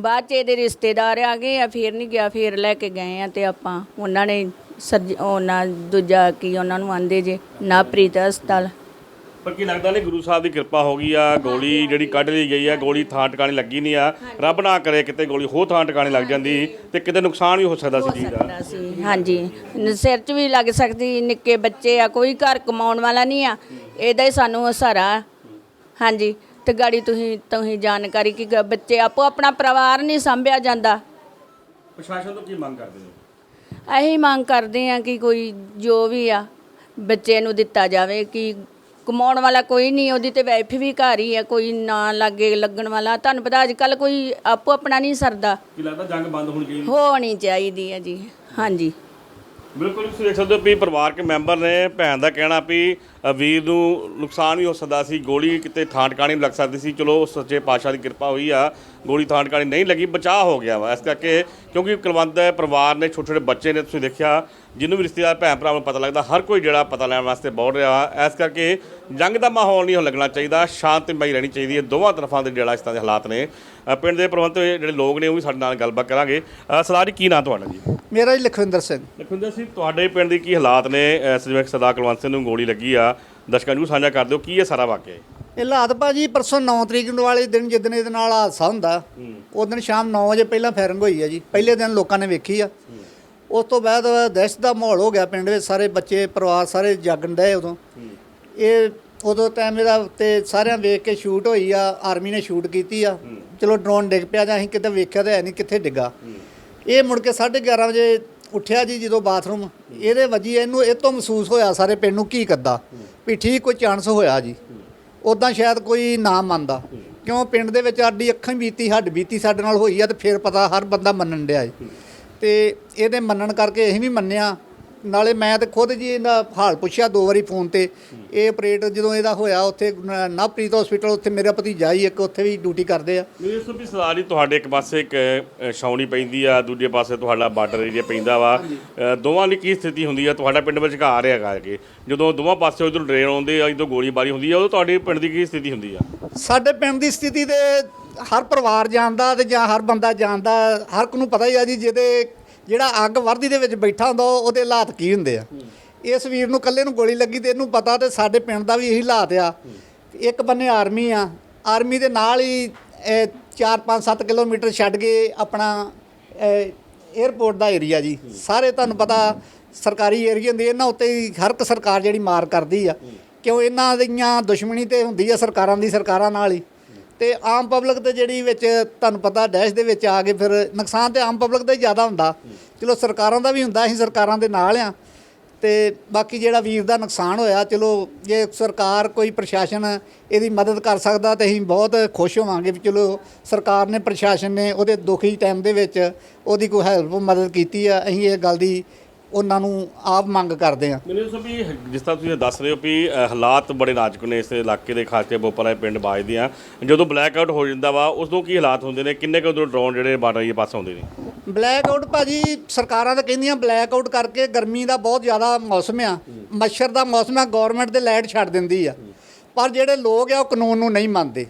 [SPEAKER 4] ਬਾਅਦ ਚ ਇਹਦੇ ਰਿਸ਼ਤੇਦਾਰ ਆ ਗਏ ਆ, ਫੇਰ ਨਹੀਂ ਗਿਆ, ਫੇਰ ਲੈ ਕੇ ਗਏ ਆ ਤੇ ਆਪਾਂ, ਉਹਨਾਂ ਨੇ ਸਰਜ ਉਹਨਾਂ ਦੂਜਾ ਕੀ ਉਹਨਾਂ ਨੂੰ ਆਂਦੇ ਜੇ ਨਾ ਪ੍ਰੀਤ ਹਸਪਤਾਲ।
[SPEAKER 1] ਪਰ ਕੀ ਲੱਗਦਾ ਨੇ ਗੁਰੂ ਸਾਹਿਬ ਦੀ ਕਿਰਪਾ ਹੋ ਗਈ ਆ ਗੋਲੀ ਜਿਹੜੀ ਕੱਢ ਲਈ ਗਈ ਆ ਗੋਲੀ ਥਾਂ ਟਿਕਾਣੇ ਲੱਗੀ ਨਹੀਂ ਆ। ਰੱਬ ਨਾ ਕਰੇ ਕਿਤੇ ਗੋਲੀ ਹੋ ਥਾਂ ਟਿਕਾਣੇ ਲੱਗ ਜਾਂਦੀ ਤੇ ਕਿਤੇ ਨੁਕਸਾਨ ਵੀ ਹੋ ਸਕਦਾ ਸੀ ਚੀਜ਼ ਦਾ।
[SPEAKER 4] ਸਕਦਾ ਸੀ ਹਾਂਜੀ। ਨ- ਸਿਰ 'ਚ ਵੀ ਲੱਗ ਸਕਦੀ ਨਿੱਕੇ ਬੱਚੇ ਆ ਕੋਈ ਘਰ ਕਮਾਉਣ ਵਾਲਾ ਨਹੀਂ ਆ। ਇਹਦਾ ਹੀ ਸਾਨੂੰ ਸਹਾਰਾ। ਹਾਂਜੀ। ਤੇ ਗਾੜੀ ਤੁਸੀਂ ਤੁਸੀਂ ਜਾਣਕਾਰੀ ਕਿ ਗ- ਬੱਚੇ ਆਪੋ ਆਪਣਾ ਪਰਿਵਾਰ ਨਹੀਂ ਸੰਭਿਆ ਜਾਂਦਾ।
[SPEAKER 1] ਪ੍ਰਸ਼ਾਸਨ ਤੋਂ ਕੀ ਮੰਗ ਕਰਦੇ ਹੋ?
[SPEAKER 4] ਅਸੀਂ ਮੰਗ ਕਰਦੇ ਆ ਕਿ ਕੋਈ ਜੋ ਵੀ ਆ ਬੱਚੇ ਨੂੰ ਦਿੱਤਾ ਜਾਵੇ ਕਿ ਕਮਾਉਣ ਵਾਲਾ ਕੋਈ ਨਹੀਂ ਉਹਦੀ ਤੇ ਵਾਈਫ ਵੀ ਘਰ ਹੀ ਆ ਕੋਈ ਨਾ ਲੱਗੇ ਲੱਗਣ ਵਾਲਾ। ਤੁਹਾਨੂੰ ਪਤਾ ਅੱਜ ਕੱਲ ਕੋਈ ਆਪੋ ਆਪਣਾ ਨਹੀਂ ਸਰਦਾ।
[SPEAKER 1] ਕੀ ਲੱਗਦਾ ਜੰਗ ਬੰਦ ਹੋਣੀ ਚਾਹੀਦੀ?
[SPEAKER 4] ਹੋਣੀ ਚਾਹੀਦੀ ਹੈ ਜੀ ਹਾਂਜੀ।
[SPEAKER 1] ਬਿਲਕੁਲ ਤੁਸੀਂ ਦੇਖ ਸਕਦੇ ਹੋ ਵੀ ਪਰਿਵਾਰਕ ਮੈਂਬਰ ਨੇ ਭੈਣ ਦਾ ਕਹਿਣਾ ਵੀ ਵੀਰ ਨੂੰ ਨੁਕਸਾਨ ਵੀ ਹੋ ਸਕਦਾ ਸੀ ਗੋਲੀ ਕਿਤੇ ਥਾਂ ਟਿਕਾਣੇ ਵੀ ਲੱਗ ਸਕਦੀ ਸੀ। ਚਲੋ ਸੱਚੇ ਪਾਤਸ਼ਾਹ ਦੀ ਕਿਰਪਾ ਹੋਈ ਆ ਗੋਲੀ ਥਾਂ ਟਿਕਾਣੇ ਨਹੀਂ ਲੱਗੀ ਬਚਾਅ ਹੋ ਗਿਆ ਵਾ। ਇਸ ਕਰਕੇ ਕਿਉਂਕਿ ਕੁਲਵੰਤ ਦੇ ਪਰਿਵਾਰ ਨੇ ਛੋਟੇ ਛੋਟੇ ਬੱਚੇ ਨੇ ਤੁਸੀਂ ਦੇਖਿਆ ਜਿਹਨੂੰ ਵੀ ਰਿਸ਼ਤੇਦਾਰ ਭੈਣ ਭਰਾ ਨੂੰ ਪਤਾ ਲੱਗਦਾ ਹਰ ਕੋਈ ਜਿਹੜਾ ਪਤਾ ਲੈਣ ਵਾਸਤੇ ਬਹੁਤ ਰਿਹਾ ਇਸ ਕਰਕੇ ਜੰਗ ਦਾ ਮਾਹੌਲ ਨਹੀਂ ਹੋ ਲੱਗਣਾ ਚਾਹੀਦਾ ਸ਼ਾਂਤਮਈ ਰਹਿਣੀ ਚਾਹੀਦੀ ਹੈ। ਦੋਵਾਂ ਤਰਫਾਂ ਦੇ ਜਿਹੜਾ ਇਸ ਤਰ੍ਹਾਂ ਦੇ ਹਾਲਾਤ ਨੇ ਪਿੰਡ ਦੇ ਪ੍ਰਬੰਧ ਜਿਹੜੇ ਲੋਕ ਨੇ ਉਹ ਵੀ ਸਾਡੇ ਨਾਲ ਗੱਲਬਾਤ ਕਰਾਂਗੇ। ਸਰਦਾਰ ਜੀ ਕੀ ਨਾਂ ਤੁਹਾਡਾ ਜੀ?
[SPEAKER 3] ਮੇਰਾ ਜੀ ਲਖਵਿੰਦਰ ਸਿੰਘ।
[SPEAKER 1] ਲਖਵਿੰਦਰ ਸਿੰਘ ਤੁਹਾਡੇ ਪਿੰਡ ਦੇ ਕੀ ਹਾਲਾਤ ਨੇ? ਇਸ ਜਿਵੇਂ ਸਰਦਾਰ ਕੁਲਵੰਤ ਸਿੰਘ ਨੂੰ ਗੋਲੀ ਲੱਗੀ ਆ। ਦਰਸ਼ਕਾਂ ਨੂੰ ਸਾਂਝਾ ਕਰ ਦਿਓ ਕੀ ਇਹ ਸਾਰਾ ਵਾਕਿਆ ਹੈ?
[SPEAKER 3] ਇਹ ਹਾਲਾਤ ਭਾਜੀ ਪਰਸੋਂ 9 ਤਰੀਕ ਨੂੰ ਵਾਲੇ ਦਿਨ ਜਿੱਦਣ ਇਹਦੇ ਨਾਲ ਹਾਦਸਾ ਹੁੰਦਾ ਉਸ ਦਿਨ ਸ਼ਾਮ 9 ਵਜੇ ਪਹਿਲਾਂ ਫਾਇਰਿੰਗ ਹੋਈ ਹੈ ਜੀ। ਪਹਿਲੇ ਦਿਨ ਲੋਕਾਂ ਨੇ ਵੇਖੀ ਆ। ਉਸ ਤੋਂ ਬਾਅਦ ਦਹਿਸ਼ਤ ਦਾ ਮਾਹੌਲ ਹੋ ਗਿਆ ਪਿੰਡ ਵਿੱਚ। ਸਾਰੇ ਬੱਚੇ ਪਰਿਵਾਰ ਸਾਰੇ ਜਾਗਣ ਡਏ ਉਦੋਂ। ਇਹ ਉਦੋਂ ਟਾਈਮ ਇਹਦਾ ਉੱਤੇ ਸਾਰਿਆਂ ਵੇਖ ਕੇ ਸ਼ੂਟ ਹੋਈ ਆ। ਆਰਮੀ ਨੇ ਸ਼ੂਟ ਕੀਤੀ ਆ। ਚਲੋ ਡਰੋਨ ਡਿੱਗ ਪਿਆ ਜਾਂ ਅਸੀਂ ਕਿਤੇ ਵੇਖਿਆ ਤਾਂ ਹੈ ਨਹੀਂ ਕਿੱਥੇ ਡਿੱਗਾ। ਇਹ ਮੁੜ ਕੇ 11:30 ਵਜੇ ਉੱਠਿਆ ਜੀ ਜਦੋਂ ਬਾਥਰੂਮ ਇਹਦੇ ਵੱਜੀ ਇਹਨੂੰ ਇਹ ਤੋਂ ਮਹਿਸੂਸ ਹੋਇਆ ਸਾਰੇ ਪਿੰਡ ਨੂੰ ਕੀ ਕੱਦਾ ਵੀ ਠੀਕ ਕੋਈ ਚਾਂਸ ਹੋਇਆ ਜੀ। ਉਦਾਂ ਸ਼ਾਇਦ ਕੋਈ ਨਾ ਮੰਨਦਾ। ਕਿਉਂ ਪਿੰਡ ਦੇ ਵਿੱਚ ਸਾਡੀ ਅੱਖਾਂ ਬੀਤੀ, ਹੱਡ ਬੀਤੀ ਸਾਡੇ ਨਾਲ ਹੋਈ ਆ ਤੇ ਫਿਰ ਪਤਾ ਹਰ ਬੰਦਾ ਮੰਨਣ ਡਿਆ ਜੀ ਤੇ ਇਹਦੇ ਮੰਨਣ ਕਰਕੇ ਅਸੀਂ ਵੀ ਮੰਨਿਆ। ਨਾਲੇ ਮੈਂ ਤੇ ਖੁਦ ਜੀ ਇਹਦਾ ਹਾਲ ਪੁੱਛਿਆ ਦੋ ਵਾਰੀ ਫੋਨ ਤੇ। ਇਹ ਆਪਰੇਟ ਜਦੋਂ ਇਹਦਾ ਹੋਇਆ ਉੱਥੇ ਨ- ਨਵਪ੍ਰੀਤ ਹਸਪੀਟਲ ਉੱਥੇ ਮੇਰਾ ਭਤੀਜਾ ਹੀ ਇੱਕ ਉੱਥੇ ਵੀ ਡਿਊਟੀ ਕਰਦੇ ਆ।
[SPEAKER 1] ਮੇਰੇ ਸੋ ਵੀ ਸਰਦਾਰ ਜੀ ਤੁਹਾਡੇ ਇੱਕ ਪਾਸੇ ਇੱਕ ਅ, ਛਾਉਣੀ ਪੈਂਦੀ ਆ ਦੂਜੇ ਪਾਸੇ ਤੁਹਾਡਾ ਬਾਰਡਰ ਏਰੀਆ ਪੈਂਦਾ ਵਾ। ਅ, ਦੋਵਾਂ ਦੀ ਕੀ ਸਥਿਤੀ ਹੁੰਦੀ ਆ? ਤੁਹਾਡਾ ਪਿੰਡ ਵਿੱਚ ਘਰ ਹੈਗਾ ਕਿ ਜਦੋਂ ਦੋਵਾਂ ਪਾਸੇ ਉਧਰ ਡਰੇਨ ਆਉਂਦੇ ਆ ਜਦੋਂ ਗੋਲੀਬਾਰੀ ਹੁੰਦੀ ਆ ਉਦੋਂ ਤੁਹਾਡੇ ਪਿੰਡ ਦੀ ਕੀ ਸਥਿਤੀ ਹੁੰਦੀ ਆ?
[SPEAKER 3] ਸਾਡੇ ਪਿੰਡ ਦੀ ਸਥਿਤੀ ਤੇ ਹਰ ਪਰਿਵਾਰ ਜਾਣਦਾ ਤੇ ਜਾਂ ਹਰ ਬੰਦਾ ਜਾਣਦਾ ਹਰ ਇੱਕ ਨੂੰ ਪਤਾ ਹੀ ਆ ਜੀ ਜਿਹਦੇ ਜਿਹੜਾ ਅੱਗ ਵਰਦੀ ਦੇ ਵਿੱਚ ਬੈਠਾ ਹੁੰਦਾ ਉਹ- ਉਹਦੇ ਹਾਲਾਤ ਕੀ ਹੁੰਦੇ ਆ? ਇਸ ਵੀਰ ਨੂੰ ਇਕੱਲੇ ਨੂੰ ਗੋਲੀ ਲੱਗੀ ਤੇ ਇਹਨੂੰ ਪਤਾ ਤੇ ਸਾਡੇ ਪਿੰਡ ਦਾ ਵੀ ਇਹੀ ਹਾਲਾਤ ਆ। ਇੱਕ ਬੰਨੇ ਆਰਮੀ ਆ। ਆਰਮੀ ਦੇ ਨਾਲ ਹੀ 4 5 7 ਕਿਲੋਮੀਟਰ ਛੱਡ ਕੇ ਆਪਣਾ 에어ਪੋਰਟ ਦਾ ਏਰੀਆ ਜੀ। ਸਾਰੇ ਤੁਹਾਨੂੰ ਪਤਾ ਸਰਕਾਰੀ ਏਰੀਆ ਹੁੰਦੇ ਇਹਨਾਂ ਉੱਤੇ ਹੀ ਹਰ ਇੱਕ ਸਰਕਾਰ ਜਿਹੜੀ ਮਾਰ ਕਰਦੀ ਆ। ਕਿਉਂ ਇਹਨਾਂ ਦੀਆਂ ਦੁਸ਼ਮਣੀ ਤੇ ਹੁੰਦੀ ਆ ਸਰਕਾਰਾਂ ਦੀ ਸਰਕਾਰਾਂ ਨਾਲ ਹੀ। ਤੇ ਆਮ ਪਬਲਿਕ ਤੇ ਜਿਹੜੀ ਵਿੱਚ ਤੁਹਾਨੂੰ ਪਤਾ ਡੈਸ਼ ਦੇ ਵਿੱਚ ਆ ਕੇ ਫਿਰ ਨੁਕਸਾਨ ਤੇ ਆਮ ਪਬਲਿਕ ਦਾ ਹੀ ਜ਼ਿਆਦਾ ਹੁੰਦਾ। ਚਲੋ ਸਰਕਾਰਾਂ ਦਾ ਵੀ ਹੁੰਦਾ, ਅਸੀਂ ਸਰਕਾਰਾਂ ਦੇ ਨਾਲ ਆ। ਤੇ ਬਾਕੀ ਜਿਹੜਾ ਵੀਰ ਦਾ ਨੁਕਸਾਨ ਹੋਇਆ, ਚਲੋ ਜੇ ਸਰਕਾਰ ਕੋਈ ਪ੍ਰਸ਼ਾਸਨ ਇਹਦੀ ਮਦਦ ਕਰ ਸਕਦਾ ਤੇ ਅਸੀਂ ਬਹੁਤ ਖੁਸ਼ ਹੋਵਾਂਗੇ ਵੀ ਚਲੋ ਸਰਕਾਰ ਨੇ, ਪ੍ਰਸ਼ਾਸਨ ਨੇ ਉਹਦੇ ਦੁਖੀ ਟਾਈਮ ਦੇ ਵਿੱਚ ਉਹਦੀ ਕੋਈ ਹੈਲਪ ਮਦਦ ਕੀਤੀ ਆ। ਅਸੀਂ ਇਹ ਗੱਲ ਦੀ ਉਹਨਾਂ ਨੂੰ ਆਪ ਮੰਗ ਕਰਦੇ ਆ।
[SPEAKER 1] ਮੈਨੂੰ ਸੋ ਵੀ ਜਿਸ ਤਰ੍ਹਾਂ ਤੁਸੀਂ ਦੱਸ ਰਹੇ ਹੋ ਵੀ ਅ, ਹਾਲਾਤ ਬੜੇ ਨਾਜ਼ੁਕ ਨੇ ਇਸ ਇਲਾਕੇ ਦੇ ਖਾਸ ਕੇ ਬੋਪਰਾ ਪਿੰਡ ਬਾਜਦੇ ਆ ਜਦੋਂ ਬਲੈਕ ਆਊਟ ਹੋ ਜਾਂਦਾ ਵਾ ਉਦੋਂ ਕੀ ਹਾਲਾਤ ਹੁੰਦੇ ਨੇ? ਕਿੰਨੇ ਕੁ ਉਧਰੋਂ ਡਰੋਨ ਜਿਹੜੇ ਬਾਰਡਰ ਏਰੀਏ ਪਾਸੇ ਆਉਂਦੇ ਨੇ?
[SPEAKER 3] ਬਲੈਕ ਆਊਟ ਭਾਜੀ ਸਰਕਾਰਾਂ ਤਾਂ ਕਹਿੰਦੀਆਂ ਬਲੈਕ ਆਊਟ ਕਰਕੇ ਗਰਮੀ ਦਾ ਬਹੁਤ ਜ਼ਿਆਦਾ ਮੌਸਮ ਆ। ਮੱਛਰ ਦਾ ਮੌਸਮ ਆ ਗਵਰਨਮੈਂਟ ਦੇ ਲਾਈਟ ਛੱਡ ਦਿੰਦੀ ਆ। ਪਰ ਜਿਹੜੇ ਲੋਕ ਆ ਉਹ ਕਾਨੂੰਨ ਨੂੰ ਨਹੀਂ ਮੰਨਦੇ।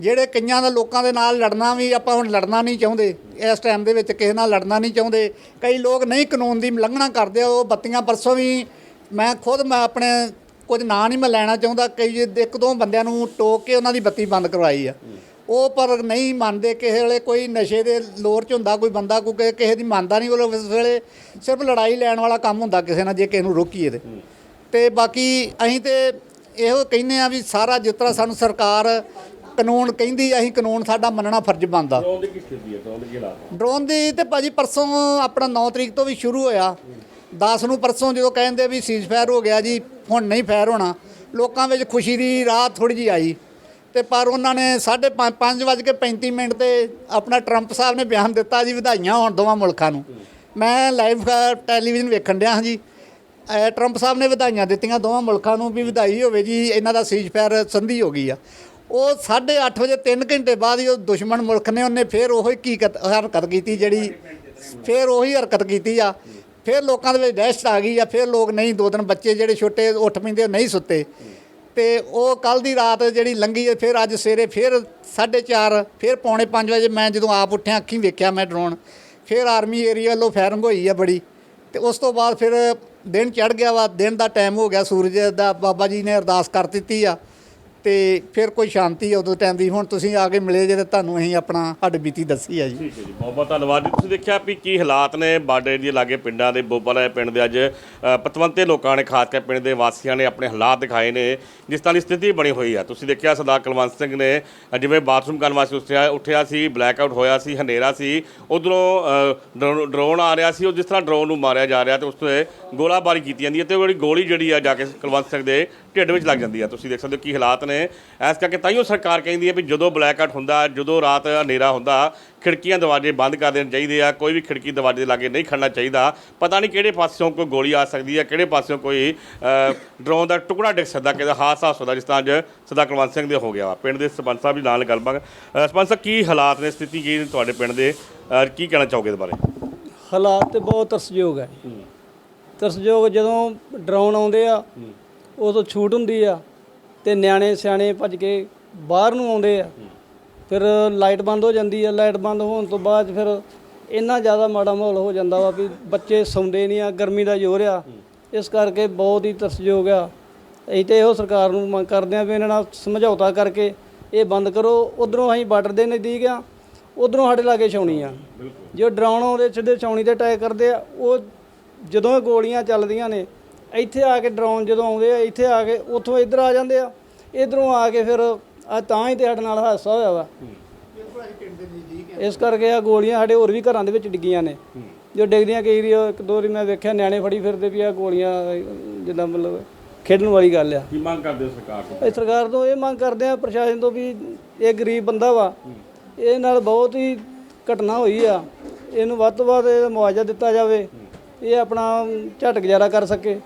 [SPEAKER 3] ਜਿਹੜੇ ਕਈਆਂ ਦਾ ਲੋਕਾਂ ਦੇ ਨਾਲ ਲੜਨਾ ਵੀ, ਆਪਾਂ ਹੁਣ ਲੜਨਾ ਨਹੀਂ ਚਾਹੁੰਦੇ। ਇਸ ਟਾਈਮ ਦੇ ਵਿੱਚ ਕਿਸੇ ਨਾਲ ਲੜਨਾ ਨਹੀਂ ਚਾਹੁੰਦੇ। ਕਈ ਲੋਕ ਨਹੀਂ ਕਾਨੂੰਨ ਦੀ ਉਲੰਘਣਾ ਕਰਦੇ ਉਹ ਬੱਤੀਆਂ ਪਰਸੋਂ ਵੀ ਮੈਂ ਖੁਦ ਮੈਂ ਆਪਣੇ ਕੁਝ ਨਾਂ ਨਹੀਂ ਮੈਂ ਲੈਣਾ ਚਾਹੁੰਦਾ। ਕਈ ਇੱਕ ਦੋ ਬੰਦਿਆਂ ਨੂੰ ਟੋਕ ਕੇ ਉਹਨਾਂ ਦੀ ਬੱਤੀ ਬੰਦ ਕਰਵਾਈ ਆ। ਉਹ ਪਰ ਨਹੀਂ ਮੰਨਦੇ, ਕਿਸੇ ਵੇਲੇ ਕੋਈ ਨਸ਼ੇ ਦੇ ਲੋਰ ਚ ਹੁੰਦਾ, ਕੋਈ ਬੰਦਾ ਕੋਈ ਕਿਸੇ- ਦੀ ਮੰਨਦਾ ਨਹੀਂ, ਉਹ ਉਸ ਵੇਲੇ ਸਿਰਫ ਲੜਾਈ ਲੈਣ ਵਾਲਾ ਕੰਮ ਹੁੰਦਾ ਕਿਸੇ ਨਾਲ, ਜੇ ਕਿਸੇ ਨੂੰ ਰੋਕੀਏ ਤੇ। ਤੇ ਬਾਕੀ ਅਸੀਂ ਤੇ ਇਹੋ ਕਹਿੰਦੇ ਆ ਵੀ ਸਾਰਾ ਜਿਸ ਤਰ੍ਹਾਂ ਸਾਨੂੰ ਸਰਕਾਰ ਕਾਨੂੰਨ ਕਹਿੰਦੀ ਅਸੀਂ ਕਾਨੂੰਨ ਸਾਡਾ ਮੰਨਣਾ ਫਰਜ਼ ਬਣਦਾ।
[SPEAKER 1] ਡਰੋਨ ਦੀ ਕੀ ਸਥਿਤੀ ਹੈ ਡਰੋਨ ਦੇ ਕੀ ਹਾਲਾਤ
[SPEAKER 3] ਡਰੋਨ ਦੀ ਤੇ ਭਾਜੀ ਪਰਸੋਂ ਆਪਣਾ 9 ਤਰੀਕ ਤੋਂ ਵੀ ਸ਼ੁਰੂ ਹੋਇਆ। 10 ਨੂੰ ਪਰਸੋਂ ਜਦੋਂ ਕਹਿੰਦੇ ਵੀ ਸੀਜ਼ ਫਾਇਰ ਹੋ ਗਿਆ ਜੀ ਹੁਣ ਨਹੀਂ ਫਾਇਰ ਹੋਣਾ। ਲੋਕਾਂ ਵਿੱਚ ਖੁਸ਼ੀ ਦੀ ਰਾਤ ਥੋੜੀ ਜੀ ਆਈ। ਤੇ ਪਰ ਉਹਨਾਂ ਨੇ 5:35 ਮਿੰਟ ਤੇ ਆਪਣਾ ਟਰੰਪ ਸਾਹਿਬ ਨੇ ਬਿਆਨ ਦਿੱਤਾ ਜੀ ਵਧਾਈਆਂ ਹੋਣ ਦੋਵਾਂ ਮੁਲਕਾਂ ਨੂੰ। ਮੈਂ ਲਾਈਵ ਟੈਲੀਵਿਜ਼ਨ ਵੇਖਣ ਡਿਆ ਹਾਂ ਜੀ। ਟਰੰਪ ਸਾਹਿਬ ਨੇ ਵਧਾਈਆਂ ਦਿੱਤੀਆਂ ਦੋਵਾਂ ਮੁਲਕਾਂ ਨੂੰ ਵੀ ਵਧਾਈ ਹੋਵੇ ਜੀ ਇਹਨਾਂ ਦਾ ਸੀਜ਼ ਫਾਇਰ ਸੰਧੀ ਹੋ ਗਈ ਆ। ਉਹ 8:30 ਵਜੇ 3 ਘੰਟੇ ਬਾਅਦ ਹੀ ਉਹ ਦੁਸ਼ਮਣ ਮੁਲਕ ਨੇ ਉਹਨੇ ਫੇਰ ਉਹੀ ਕੀ ਹਰਕਤ ਕੀਤੀ ਜਿਹੜੀ ਫੇਰ ਉਹੀ ਹਰਕਤ ਕੀਤੀ ਆ। ਫੇਰ ਲੋਕਾਂ ਦੇ ਵਿੱਚ ਦਹਿਸ਼ਤ ਆ ਗਈ ਆ, ਫੇਰ ਲੋਕ ਨਹੀਂ, ਦੋ ਦਿਨ ਬੱਚੇ ਜਿਹੜੇ ਛੋਟੇ ਉੱਠ ਪੈਂਦੇ ਨਹੀਂ ਸੁੱਤੇ। ਤੇ ਉਹ ਕੱਲ ਦੀ ਰਾਤ ਜਿਹੜੀ ਲੰਗੀ ਹੈ ਫਿਰ ਅੱਜ ਸਵੇਰੇ ਫਿਰ 4:30 ਫਿਰ ਪੌਣੇ 5 ਵਜੇ ਮੈਂ ਜਦੋਂ ਆਪ ਉੱਠਿਆ, ਅੱਖੀਂ ਵੇਖਿਆ ਮੈਂ ਡਰੋਨ। ਫਿਰ ਆਰਮੀ ਏਰੀਆ ਵੱਲੋਂ ਫਾਇਰਿੰਗ ਹੋਈ ਆ ਬੜੀ। ਤੇ ਉਸ ਤੋਂ ਬਾਅਦ ਫਿਰ ਦਿਨ ਚੜ ਗਿਆ ਵਾ, ਦਿਨ ਦਾ ਟਾਈਮ ਹੋ ਗਿਆ, ਸੂਰਜ ਦਾ ਬਾਬਾ ਜੀ ਨੇ ਅਰਦਾਸ ਕਰ ਦਿੱਤੀ ਆ। ਤੇ ਫਿਰ ਕੋਈ ਸ਼ਾਂਤੀ ਉਦੋਂ ਟਾਈਮ ਦੀ। ਹੁਣ ਤੁਸੀਂ ਆ ਕੇ ਮਿਲੇ ਜੇ ਤਾਂ ਤੁਹਾਨੂੰ ਅਸੀਂ ਆਪਣਾ ਹੱਡ ਬੀਤੀ ਦੱਸੀ ਆ ਜੀ।
[SPEAKER 1] ਠੀਕ ਹੈ ਜੀ ਬਹੁਤ ਬਹੁਤ ਧੰਨਵਾਦ ਜੀ। ਤੁਸੀਂ ਦੇਖਿਆ ਵੀ ਕੀ ਹਾਲਾਤ ਨੇ ਬਾਰਡਰ ਦੇ ਲਾਗੇ ਪਿੰਡਾਂ ਦੇ ਬੋਬਾਲਾ ਪਿੰਡ ਦੇ ਅੱਜ ਅ, ਪਤਵੰਤੇ ਲੋਕਾਂ ਨੇ ਖਾਸ ਕਰਕੇ ਪਿੰਡ ਦੇ ਵਾਸੀਆਂ ਨੇ ਆਪਣੇ ਹਾਲਾਤ ਦਿਖਾਏ ਨੇ ਜਿਸ ਤਰ੍ਹਾਂ ਦੀ ਸਥਿਤੀ ਬਣੀ ਹੋਈ ਆ। ਤੁਸੀਂ ਦੇਖਿਆ ਸਰਦਾਰ ਕੁਲਵੰਤ ਸਿੰਘ ਨੇ ਅ, ਜਿਵੇਂ ਬਾਥਰੂਮ ਕਰਨ ਵਾਸਤੇ ਉੱਠਿਆ ਉੱਠਿਆ ਸੀ ਬਲੈਕ ਆਊਟ ਹੋਇਆ ਸੀ ਹਨੇਰਾ ਸੀ ਉਧਰੋਂ ਡਰੋਨ ਆ ਰਿਹਾ ਸੀ ਉਹ ਜਿਸ ਤਰ੍ਹਾਂ ਡਰੋਨ ਨੂੰ ਮਾਰਿਆ ਜਾ ਰਿਹਾ ਤੇ ਉਸ ਤੇ ਗੋਲਾਬਾਰੀ ਕੀਤੀ ਜਾਂਦੀ ਹੈ ਤੇ ਉਹ ਜਿਹੜੀ ਗੋਲੀ ਜਿਹੜੀ ਆ ਜਾ ਕੇ ਕੁਲਵੰਤ ਸਿੰਘ ਦੇ ਢਿੱਡ ਵਿੱਚ ਲੱਗ ਜਾਂਦੀ ਆ। ਤੁਸੀਂ ਦੇਖ ਸਕਦੇ ਹੋ ਕੀ ਹਾਲਾਤ ਨੇ। ਇਸ ਕਰਕੇ ਤਾਈਓ ਸਰਕਾਰ ਕਹਿੰਦੀ ਹੈ ਵੀ ਜਦੋਂ ਬਲੈਕ ਆਊਟ ਹੁੰਦਾ ਜਦੋਂ ਰਾਤ ਹਨੇਰਾ ਹੁੰਦਾ ਖਿੜਕੀਆਂ ਦਰਵਾਜ਼ੇ ਬੰਦ ਕਰ ਦੇਣੇ ਚਾਹੀਦੇ ਆ। ਕੋਈ ਵੀ ਖਿੜਕੀ ਦਰਵਾਜ਼ੇ ਦੇ ਲਾਗੇ ਨਹੀਂ ਖੜਨਾ ਚਾਹੀਦਾ। ਪਤਾ ਨਹੀਂ ਕਿਹੜੇ ਪਾਸਿਓਂ ਕੋਈ ਗੋਲੀ ਆ ਸਕਦੀ ਹੈ ਕਿਹੜੇ ਪਾਸਿਓਂ ਕੋਈ ਡਰੋਨ ਦਾ ਟੁਕੜਾ ਡਿੱਗ ਸਕਦਾ ਕਿਹਦਾ ਹਾਦਸਾ ਹੋ ਸਕਦਾ ਜਿਸ ਤਰ੍ਹਾਂ ਅੱਜ ਸਦਾ ਕੁਲਵੰਤ ਸਿੰਘ ਦੇ ਹੋ ਗਿਆ। ਵਾ ਪਿੰਡ ਦੇ ਸਰਪੰਚ ਸਾਹਿਬ ਵੀ ਨਾਲ ਗੱਲਬਾਤ। ਸਰਪੰਚ ਸਾਹਿਬ ਕੀ ਹਾਲਾਤ ਨੇ ਸਥਿਤੀ ਕੀ ਨੇ ਤੁਹਾਡੇ ਪਿੰਡ ਦੇ? ਕੀ ਕਹਿਣਾ ਚਾਹੋਗੇ ਇਸ ਬਾਰੇ?
[SPEAKER 5] ਹਾਲਾਤ ਤੇ ਬਹੁਤ ਤਰਸਯੋਗ ਹੈ। ਤਰਸਯੋਗ ਜਦੋਂ ਡਰਾਉਣ ਆਉਂਦੇ ਆ ਉਦੋਂ ਛੂਟ ਹੁੰਦੀ ਆ ਤੇ ਨਿਆਣੇ ਸਿਆਣੇ ਭੱਜ ਕੇ ਬਾਹਰ ਨੂੰ ਆਉਂਦੇ ਆ। ਫਿਰ ਲਾਈਟ ਬੰਦ ਹੋ ਜਾਂਦੀ ਆ ਲਾਈਟ ਬੰਦ ਹੋਣ ਤੋਂ ਬਾਅਦ ਫਿਰ ਇੰਨਾ ਜ਼ਿਆਦਾ ਮਾੜਾ ਮਾਹੌਲ ਹੋ ਜਾਂਦਾ ਵਾ ਵੀ ਬੱਚੇ ਸੌਂਦੇ ਨਹੀਂ ਆ ਗਰਮੀ ਦਾ ਜ਼ੋਰ ਆ। ਇਸ ਕਰਕੇ ਬਹੁਤ ਹੀ ਤਰਸਯੋਗ ਆ। ਅਸੀਂ ਤੇ ਇਹੋ ਸਰਕਾਰ ਨੂੰ ਮੰਗ ਕਰਦੇ ਆ ਵੀ ਇਹਨਾਂ ਨਾਲ ਸਮਝੌਤਾ ਕਰਕੇ ਇਹ ਬੰਦ ਕਰੋ। ਉਧਰੋਂ ਅਸੀਂ ਬਾਰਡਰ ਦੇ ਨਜ਼ਦੀਕ ਆ ਉਧਰੋਂ ਸਾਡੇ ਲਾਗੇ ਛਾਉਣੀ ਆ। ਜੋ ਡਰਾਉਣ ਆਉਂਦੇ ਸਿੱਧੇ ਛਾਉਣੀ ਤੇ ਅਟੈਕ ਕਰਦੇ ਆ ਉਹ ਜਦੋਂ ਗੋਲੀਆਂ ਚੱਲਦੀਆਂ ਨੇ ਇੱਥੇ ਆ ਕੇ ਡਰਾਉਣ ਜਦੋਂ ਆਉਂਦੇ ਆ ਇੱਥੇ ਆ ਕੇ ਉੱਥੋਂ ਇੱਧਰ ਆ ਜਾਂਦੇ ਆ। ਇਧਰੋਂ ਆ ਕੇ ਫਿਰ ਆ ਤਾਂ ਹੀ ਤੇ ਸਾਡੇ ਨਾਲ ਹਾਦਸਾ ਹੋਇਆ ਵਾ। ਇਸ ਕਰਕੇ ਆ ਗੋਲੀਆਂ ਸਾਡੇ ਹੋਰ ਵੀ ਘਰਾਂ ਦੇ ਵਿੱਚ ਡਿੱਗੀਆਂ ਨੇ। ਜੋ ਡਿੱਗਦੀਆਂ ਕਈ ਵਾਰੀ ਇੱਕ ਦੋ ਵਾਰੀ ਮੈਂ ਵੇਖਿਆ ਨਿਆਣੇ ਫੜੀ ਫਿਰਦੇ ਵੀ ਆ ਗੋਲੀਆਂ ਜਿੱਦਾਂ ਮਤਲਬ ਖੇਡਣ ਵਾਲੀ ਗੱਲ ਆ।
[SPEAKER 1] ਕੀ ਮੰਗ ਕਰਦੇ ਹੋ ਸਰਕਾਰ ਤੋਂ?
[SPEAKER 5] ਇਹ ਸਰਕਾਰ ਤੋਂ ਇਹ ਮੰਗ ਕਰਦੇ ਆ ਪ੍ਰਸ਼ਾਸਨ ਤੋਂ ਵੀ ਇਹ ਗਰੀਬ ਬੰਦਾ ਵਾ ਇਹ ਨਾਲ ਬਹੁਤ ਹੀ ਘਟਨਾ ਹੋਈ ਆ। ਇਹਨੂੰ ਵੱਧ ਤੋਂ ਵੱਧ ਇਹਦਾ ਮੁਆਵਜ਼ਾ ਦਿੱਤਾ ਜਾਵੇ। ਇਹ ਆਪਣਾ ਝਟ ਗੁਜ਼ਾਰਾ ਕਰ ਸਕੇ।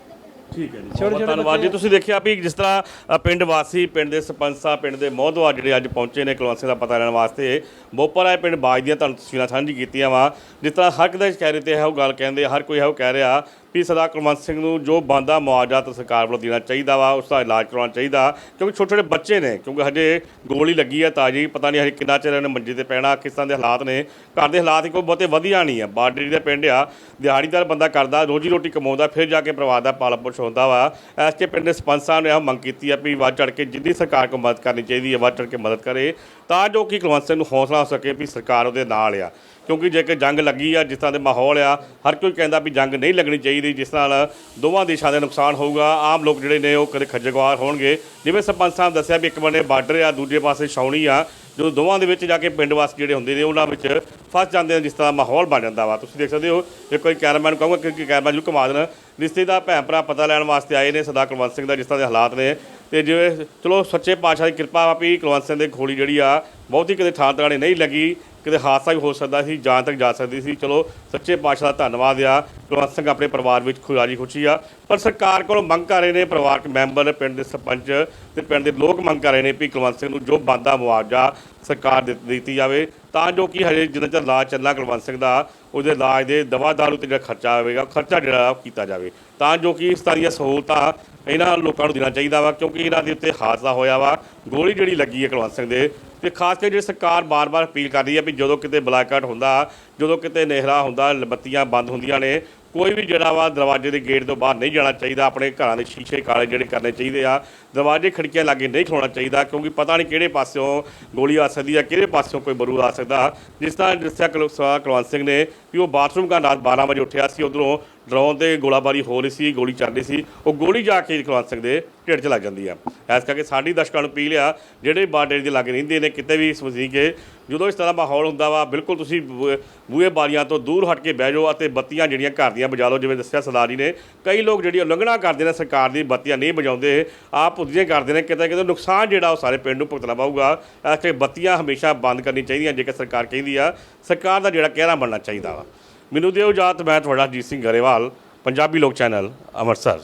[SPEAKER 1] ਠੀਕ ਹੈ ਜੀ। ਬਹੁਤ ਧੰਨਵਾਦ ਜੀ। ਤੁਸੀਂ ਦੇਖਿਆ ਵੀ ਜਿਸ ਤਰ੍ਹਾਂ ਅ, ਪਿੰਡ ਵਾਸੀ ਪਿੰਡ ਦੇ ਸਰਪੰਚ ਸਾਹਿਬ ਪਿੰਡ ਦੇ ਮੋਹਦਵਾ ਜਿਹੜੇ ਅੱਜ ਪਹੁੰਚੇ ਨੇ ਕੁਲਵੰਤ ਦਾ ਪਤਾ ਲੈਣ ਵਾਸਤੇ ਬੋਪਰ ਆਏ ਪਿੰਡ ਬਾਜ ਦੀਆਂ ਤੁਹਾਨੂੰ ਤਸਵੀਰਾਂ ਸਾਂਝੀ ਕੀਤੀਆਂ ਵਾ। ਜਿਸ ਤਰ੍ਹਾਂ ਹਰ ਕਿਤੇ ਕਹਿ ਰਹੇ ਤੇ ਹੈ ਉਹ ਗੱਲ ਕਹਿੰਦੇ ਹਰ ਕੋਈ ਹੈ ਉਹ ਕਹਿ ਰਿਹਾ ਵੀ ਸਦਾ ਕੁਲਵੰਤ ਸਿੰਘ ਨੂੰ ਜੋ ਬੰਦਾ ਮੁਆਵਜ਼ਾ ਤਾਂ ਸਰਕਾਰ ਵੱਲੋਂ ਦੇਣਾ ਚਾਹੀਦਾ ਵਾ, ਉਸ ਦਾ ਇਲਾਜ ਕਰਵਾਉਣਾ ਚਾਹੀਦਾ, ਕਿਉਂਕਿ ਛੋਟੇ ਛੋਟੇ ਬੱਚੇ ਨੇ, ਕਿਉਂਕਿ ਹਜੇ ਗੋਲੀ ਲੱਗੀ ਆ ਤਾਜੀ, ਪਤਾ ਨਹੀਂ ਹਜੇ ਕਿੰਨਾ ਚਿਰ ਇਹਨੇ ਮੰਜੇ ਤੇ ਪੈਣਾ, ਕਿਸ ਤਰ੍ਹਾਂ ਦੇ ਹਾਲਾਤ ਨੇ। ਘਰ ਦੇ ਹਾਲਾਤ ਹੀ ਕੋਈ ਬਹੁਤੇ ਵਧੀਆ ਨਹੀਂ ਆ। ਬਾਰਡਰੀ ਦਾ ਪਿੰਡ ਆ ਦਿਹਾੜੀਦਾਰ ਬੰਦਾ ਕਰਦਾ, ਰੋਜੀ ਰੋਟੀ ਕਮਾਉਂਦਾ, ਫਿਰ ਜਾ ਕੇ ਪਰਿਵਾਰ ਦਾ ਪਾਲਣ ਪੋਸ਼ਣ ਹੁੰਦਾ ਵਾ। ਐਸ ਕੇ ਪਿੰਡ ਦੇ ਸਰਪੰਚ ਸਾਹਿਬ ਨੇ ਇਹ ਮੰਗ ਕੀਤੀ ਆ ਵੀ ਵੱਧ ਚੜ ਕੇ ਜਿੰਨੀ ਸਰਕਾਰ ਕੋ ਮਦਦ ਕਰਨੀ ਚਾਹੀਦੀ ਹੈ ਵੱਧ ਚੜ ਕੇ ਮਦਦ ਕਰੇ, ਤਾਂ ਜੋ ਕਿ ਕੁਲਵੰਤ ਸਿੰਘ ਨੂੰ ਹੌਸਲਾ ਹੋ ਸਕੇ ਵੀ ਸਰਕਾਰ ਉਹਦੇ ਨਾਲ ਆ। ਕਿਉਂਕਿ ਜੇ ਕਿ ਜੰਗ ਲੱਗੀ ਆ, ਜਿਸ ਤਰ੍ਹਾਂ ਦੇ ਮਾਹੌਲ ਆ, ਹਰ ਕੋਈ ਕਹਿੰਦਾ ਵੀ ਜੰਗ ਨਹੀਂ ਲੱਗਣੀ ਚਾਹੀਦੀ, ਜਿਸ ਨਾਲ ਦੋਵਾਂ ਦੇਸ਼ਾਂ ਦੇ ਨੁਕਸਾਨ ਹੋਊਗਾ। ਆਮ ਲੋਕ ਜਿਹੜੇ ਨੇ ਉਹ ਕਦੇ ਖੱਜਗਵਾਰ ਹੋਣਗੇ। ਜਿਵੇਂ ਸਰਪੰਚ ਸਾਹਿਬ ਦੱਸਿਆ ਵੀ ਇੱਕ ਬੰਨੇ ਬਾਰਡਰ ਆ, ਦੂਜੇ ਪਾਸੇ ਛਾਉਣੀ ਆ। ਜਦੋਂ ਦੋਵਾਂ ਦੇ ਵਿੱਚ ਜਾ ਕੇ ਪਿੰਡ ਵਾਸੀ ਜਿਹੜੇ ਹੁੰਦੇ ਨੇ, ਉਹਨਾਂ ਵਿੱਚ ਫਸ ਜਾਂਦੇ ਨੇ, ਜਿਸ ਤਰ੍ਹਾਂ ਮਾਹੌਲ ਬਣ ਜਾਂਦਾ ਵਾ। ਤੁਸੀਂ ਦੇਖ ਸਕਦੇ ਹੋ, ਜੇ ਕੋਈ ਕੈਮਰਾਮੈਨ ਨੂੰ ਕਹੂੰਗਾ ਕਿ ਕੈਮਰਾ ਜਰੂਰ ਘੁਮਾ ਦੇਣ। ਰਿਸ਼ਤੇਦਾਰ ਭੈਣ ਭਰਾ ਪਤਾ ਲੈਣ ਵਾਸਤੇ ਆਏ ਨੇ ਸਦਾ ਕੁਲਵੰਤ ਸਿੰਘ ਦਾ, ਜਿਸ ਤਰ੍ਹਾਂ ਦੇ ਹਾਲਾਤ ਨੇ। ਤੇ ਜਿਵੇਂ, ਚਲੋ ਸੱਚੇ ਪਾਤਸ਼ਾਹ ਦੀ ਕਿਰਪਾ ਵਾ ਵੀ ਕੁਲਵੰਤ ਸਿੰਘ ਦੇ ਖੋਲੀ ਜਿਹੜੀ ਆ, ਬਹੁਤੀ ਕਿਤੇ ਥਾਂ ਟਿਕਾਣੇ ਨਹੀਂ ਲੱਗੀ। ਕਿਤੇ ਹਾਦਸਾ ਵੀ ਹੋ ਸਕਦਾ ਸੀ ਜਾਨ ਤੱਕ ਜਾ ਸਕਦੀ ਸੀ। ਚਲੋ, ਸੱਚੇ ਪਾਤਸ਼ਾਹ ਦਾ ਧੰਨਵਾਦ ਆ। ਕੁਲਵੰਤ ਸਿੰਘ ਆਪਣੇ ਪਰਿਵਾਰ ਵਿੱਚ ਖੁਰਾਜੀ ਖੁਸ਼ੀ ਆ। ਪਰ ਸਰਕਾਰ ਕੋਲੋਂ ਮੰਗ ਕਰ ਰਹੇ ਨੇ ਪਰਿਵਾਰਕ ਮੈਂਬਰ, ਪਿੰਡ ਦੇ ਸਰਪੰਚ ਤੇ ਪਿੰਡ ਦੇ ਲੋਕ ਮੰਗ ਕਰ ਰਹੇ ਨੇ ਵੀ ਕੁਲਵੰਤ ਸਿੰਘ ਨੂੰ ਜੋ ਬੰਦਾ ਮੁਆਵਜ਼ਾ ਸਰਕਾਰ ਦੇ ਦਿੱਤੀ ਜਾਵੇ। ਤਾਂ ਜੋ ਕਿ ਹਜੇ ਜਿੰਨਾ ਚਿਰ ਇਲਾਜ ਚੱਲਣਾ ਕੁਲਵੰਤ ਸਿੰਘ ਦਾ, ਉਹਦੇ ਇਲਾਜ ਦੇ ਦਵਾ ਦਾਰੂ ਤੇ ਜਿਹੜਾ ਖਰਚਾ ਆਵੇਗਾ ਖਰਚਾ ਜਿਹੜਾ ਉਹ ਕੀਤਾ ਜਾਵੇ। ਤਾਂ ਜੋ ਕਿ ਇਸ ਤਰ੍ਹਾਂ ਦੀਆਂ ਸਹੂਲਤਾਂ ਇਹਨਾਂ ਲੋਕਾਂ ਨੂੰ ਦੇਣਾ ਚਾਹੀਦਾ ਵਾ, ਕਿਉਂਕਿ ਇਹਨਾਂ ਦੇ ਉੱਤੇ ਹਾਦਸਾ ਹੋਇਆ ਵਾ। ਗੋਲੀ ਜਿਹੜੀ ਲੱਗੀ ਹੈ ਕੁਲਵੰਤ ਸਿੰਘ ਦੇ ਤੇ ਖਾਸ ਕਰਕੇ ਜਿਹੜੀ ਸਰਕਾਰ ਬਾਰ-ਬਾਰ ਅਪੀਲ ਕਰ ਰਹੀ ਹੈ ਵੀ ਜਦੋਂ ਕਿਤੇ ਬਲਾਕਆਊਟ ਹੁੰਦਾ, ਜਦੋਂ ਕਿਤੇ ਨਹਿਰਾ ਹੁੰਦਾ, ਬੱਤੀਆਂ ਬੰਦ ਹੁੰਦੀਆਂ ਨੇ, ਕੋਈ ਵੀ ਜਿਹੜਾ ਵਾ ਦਰਵਾਜ਼ੇ ਦੇ ਗੇਟ ਤੋਂ ਬਾਹਰ ਨਹੀਂ ਜਾਣਾ ਚਾਹੀਦਾ, ਆਪਣੇ ਘਰਾਂ ਦੇ ਸ਼ੀਸ਼ੇ ਕਾਲੇ ਜਿਹੜੇ ਕਰਨੇ ਚਾਹੀਦੇ ਆ, ਦਰਵਾਜ਼ੇ ਖਿੜਕੀਆਂ ਲਾਗੇ ਨਹੀਂ ਖਲੋਣਾ ਚਾਹੀਦਾ, ਕਿਉਂਕਿ ਪਤਾ ਨਹੀਂ ਕਿਹੜੇ ਪਾਸਿਓਂ ਗੋਲੀ ਆ ਸਕਦੀ ਆ, ਕਿਹੜੇ ਪਾਸਿਓਂ ਕੋਈ ਬਰੂਦ ਆ ਸਕਦਾ। ਜਿਸ ਤਰ੍ਹਾਂ ਦੱਸਿਆ ਕੁਲ- ਕੁਲਵੰਤ ਸਿੰਘ ਨੇ ਵੀ ਉਹ ਬਾਥਰੂਮ ਕਰਨ ਰਾਤ 12 ਵਜੇ ਉੱਠਿਆ ਸੀ, ਉਧਰੋਂ ਡਰੋਨ ਤੇ ਗੋਲਾਬਾਰੀ ਹੋ ਰਹੀ ਸੀ, ਗੋਲੀ ਚੱਲ ਰਹੀ ਸੀ, ਉਹ ਗੋਲੀ ਜਾ ਕੇ ਕੁਲਵੰਤ ਸਿੰਘ ਦੇ ਢਿੱਡ 'ਚ ਲੱਗ ਜਾਂਦੀ ਆ। ਇਸ ਕਰਕੇ ਸਾਡੀ ਦਰਸ਼ਕਾਂ ਨੂੰ ਅਪੀਲ ਆ, ਜਿਹੜੇ ਬਾਰਡਰ ਦੇ ਲਾਗੇ ਰਹਿੰਦੇ ਨੇ, ਕਿਤੇ ਵੀ ਇਸ ਕੇ ਜਦੋਂ ਇਸ ਤਰ੍ਹਾਂ ਮਾਹੌਲ ਹੁੰਦਾ ਵਾ, ਬਿਲਕੁਲ ਤੁਸੀਂ ਬੂਹੇ- ਬੂਹੇ ਬਾਰੀਆਂ ਤੋਂ ਦੂਰ ਹਟ ਕੇ ਬਹਿ ਜਾਓ ਅਤੇ ਬੱਤੀਆਂ ਜਿਹੜੀਆਂ ਘਰ ਦੀਆਂ ਬਜਾ ਲਓ, ਜਿਵੇਂ ਦੱਸਿਆ ਸਰਦਾਰ ਜੀ ਨੇ, ਕਈ ਲੋਕ ਜਿਹੜੀ ਉਲੰਘਣਾ ਕਰਦੇ ਨੇ, ਸਰਕਾਰ ਦੀ ਬੱਤੀਆਂ ਨਹੀਂ ਬਜਾਉਂਦੇ ਆਪ ਪੁੱਜੀਆਂ ਕਰਦੇ ਨੇ, ਕਿਤੇ ਕਿਤੇ ਨੁਕਸਾਨ ਜਿਹੜਾ ਉਹ ਸਾਰੇ ਪਿੰਡ ਨੂੰ ਭੁਗਤਣਾ ਪਊਗਾ। ਇਸ ਕਰਕੇ ਬੱਤੀਆਂ ਹਮੇਸ਼ਾ ਬੰਦ ਕਰਨੀ ਚਾਹੀਦੀਆਂ, ਜੇਕਰ ਸਰਕਾਰ ਕਹਿੰਦੀ ਆ, ਸਰਕਾਰ ਦਾ ਜਿਹੜਾ ਕਹਿਣਾ ਬਣਨਾ ਚਾਹੀਦਾ ਵਾ। ਮੈਨੂੰ ਦਿਓ ਇਜਾਜ਼ਤ ਮੈਂ ਤੁਹਾਡਾ ਅਜੀਤ ਸਿੰਘ ਗਰੇਵਾਲ ਪੰਜਾਬੀ ਲੋਕ ਚੈਨਲ ਅੰਮ੍ਰਿਤਸਰ।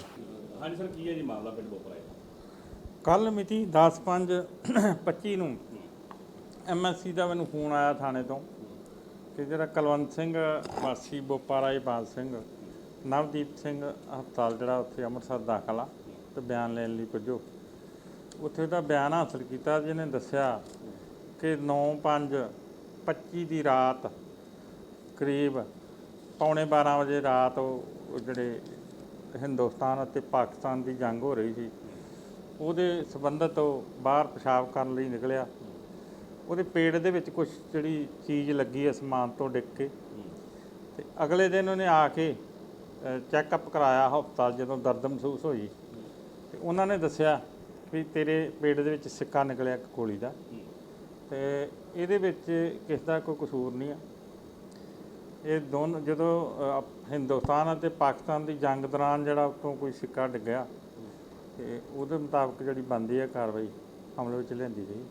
[SPEAKER 1] ਹਾਂਜੀ ਸਰ ਕੀ ਹੈ ਜੀ ਮਾਮਲਾ ਪਿੰਡ ਬੋਪਰਾ
[SPEAKER 6] ਕੱਲ ਮਿਤੀ 10/5/25 ਨੂੰ ਐਮਐਸਸੀ ਦਾ ਮੈਨੂੰ ਫੋਨ ਆਇਆ ਥਾਣੇ ਤੋਂ ਕਿ ਜਿਹੜਾ ਕੁਲਵੰਤ ਸਿੰਘ ਵਾਸੀ ਬੋਪਾਰਾਏ ਬਾਦ ਸਿੰਘ ਨਵਦੀਪ ਸਿੰਘ ਹਸਪਤਾਲ ਜਿਹੜਾ ਉੱਥੇ ਅੰਮ੍ਰਿਤਸਰ ਦਾਖਲ ਆ ਤੇ ਬਿਆਨ ਲੈਣ ਲਈ ਪੁੱਜੋ। ਉੱਥੇ ਦਾ ਬਿਆਨ ਹਾਸਲ ਕੀਤਾ ਜਿਹਨੇ ਦੱਸਿਆ ਕਿ 9/5/25 ਦੀ ਰਾਤ ਕਰੀਬ ਪੌਣੇ 12 ਵਜੇ ਰਾਤ ਉਹ ਜਿਹੜੇ ਹਿੰਦੁਸਤਾਨ ਅਤੇ ਪਾਕਿਸਤਾਨ ਦੀ ਜੰਗ ਹੋ ਰਹੀ ਸੀ, ਉਹਦੇ ਸੰਬੰਧਤ ਉਹ ਬਾਹਰ ਪਿਸ਼ਾਬ ਕਰਨ ਲਈ ਨਿਕਲਿਆ। ਉਹਦੇ ਪੇਟ ਦੇ ਵਿੱਚ ਕੁਝ ਜਿਹੜੀ ਚੀਜ਼ ਲੱਗੀ ਅਸਮਾਨ ਤੋਂ ਡਿੱਗ ਕੇ। ਤੇ ਅਗਲੇ ਦਿਨ ਉਹਨੇ ਆ ਕੇ ਚੈੱਕਅਪ ਕਰਾਇਆ ਹਸਪਤਾਲ ਜਦੋਂ ਦਰਦ ਮਹਿਸੂਸ ਹੋਈ। ਤੇ ਉਹਨਾਂ ਨੇ ਦੱਸਿਆ ਵੀ ਤੇਰੇ ਪੇਟ ਦੇ ਵਿੱਚ ਸਿੱਕਾ ਨਿਕਲਿਆ ਇੱਕ ਗੋਲੀ ਦਾ। ਤੇ ਇਹਦੇ ਵਿੱਚ ਕਿਸ ਦਾ ਕੋਈ ਕਸੂਰ ਨਹੀਂ ਆ। ਇਹ ਦੋਨ ਜਦੋਂ ਅ, ਹਿੰਦੁਸਤਾਨ ਅਤੇ ਪਾਕਿਸਤਾਨ ਦੀ ਜੰਗ ਦੌਰਾਨ ਜਿਹੜਾ ਉਤੋਂ ਕੋਈ ਸਿੱਕਾ ਡਿੱਗਿਆ ਤੇ ਉਹਦੇ ਮੁਤਾਬਕ ਜਿਹੜੀ ਬਣਦੀ ਹੈ ਕਾਰਵਾਈ ਅਮਲ ਵਿੱਚ ਲਿਆਂਦੀ ਗਈ।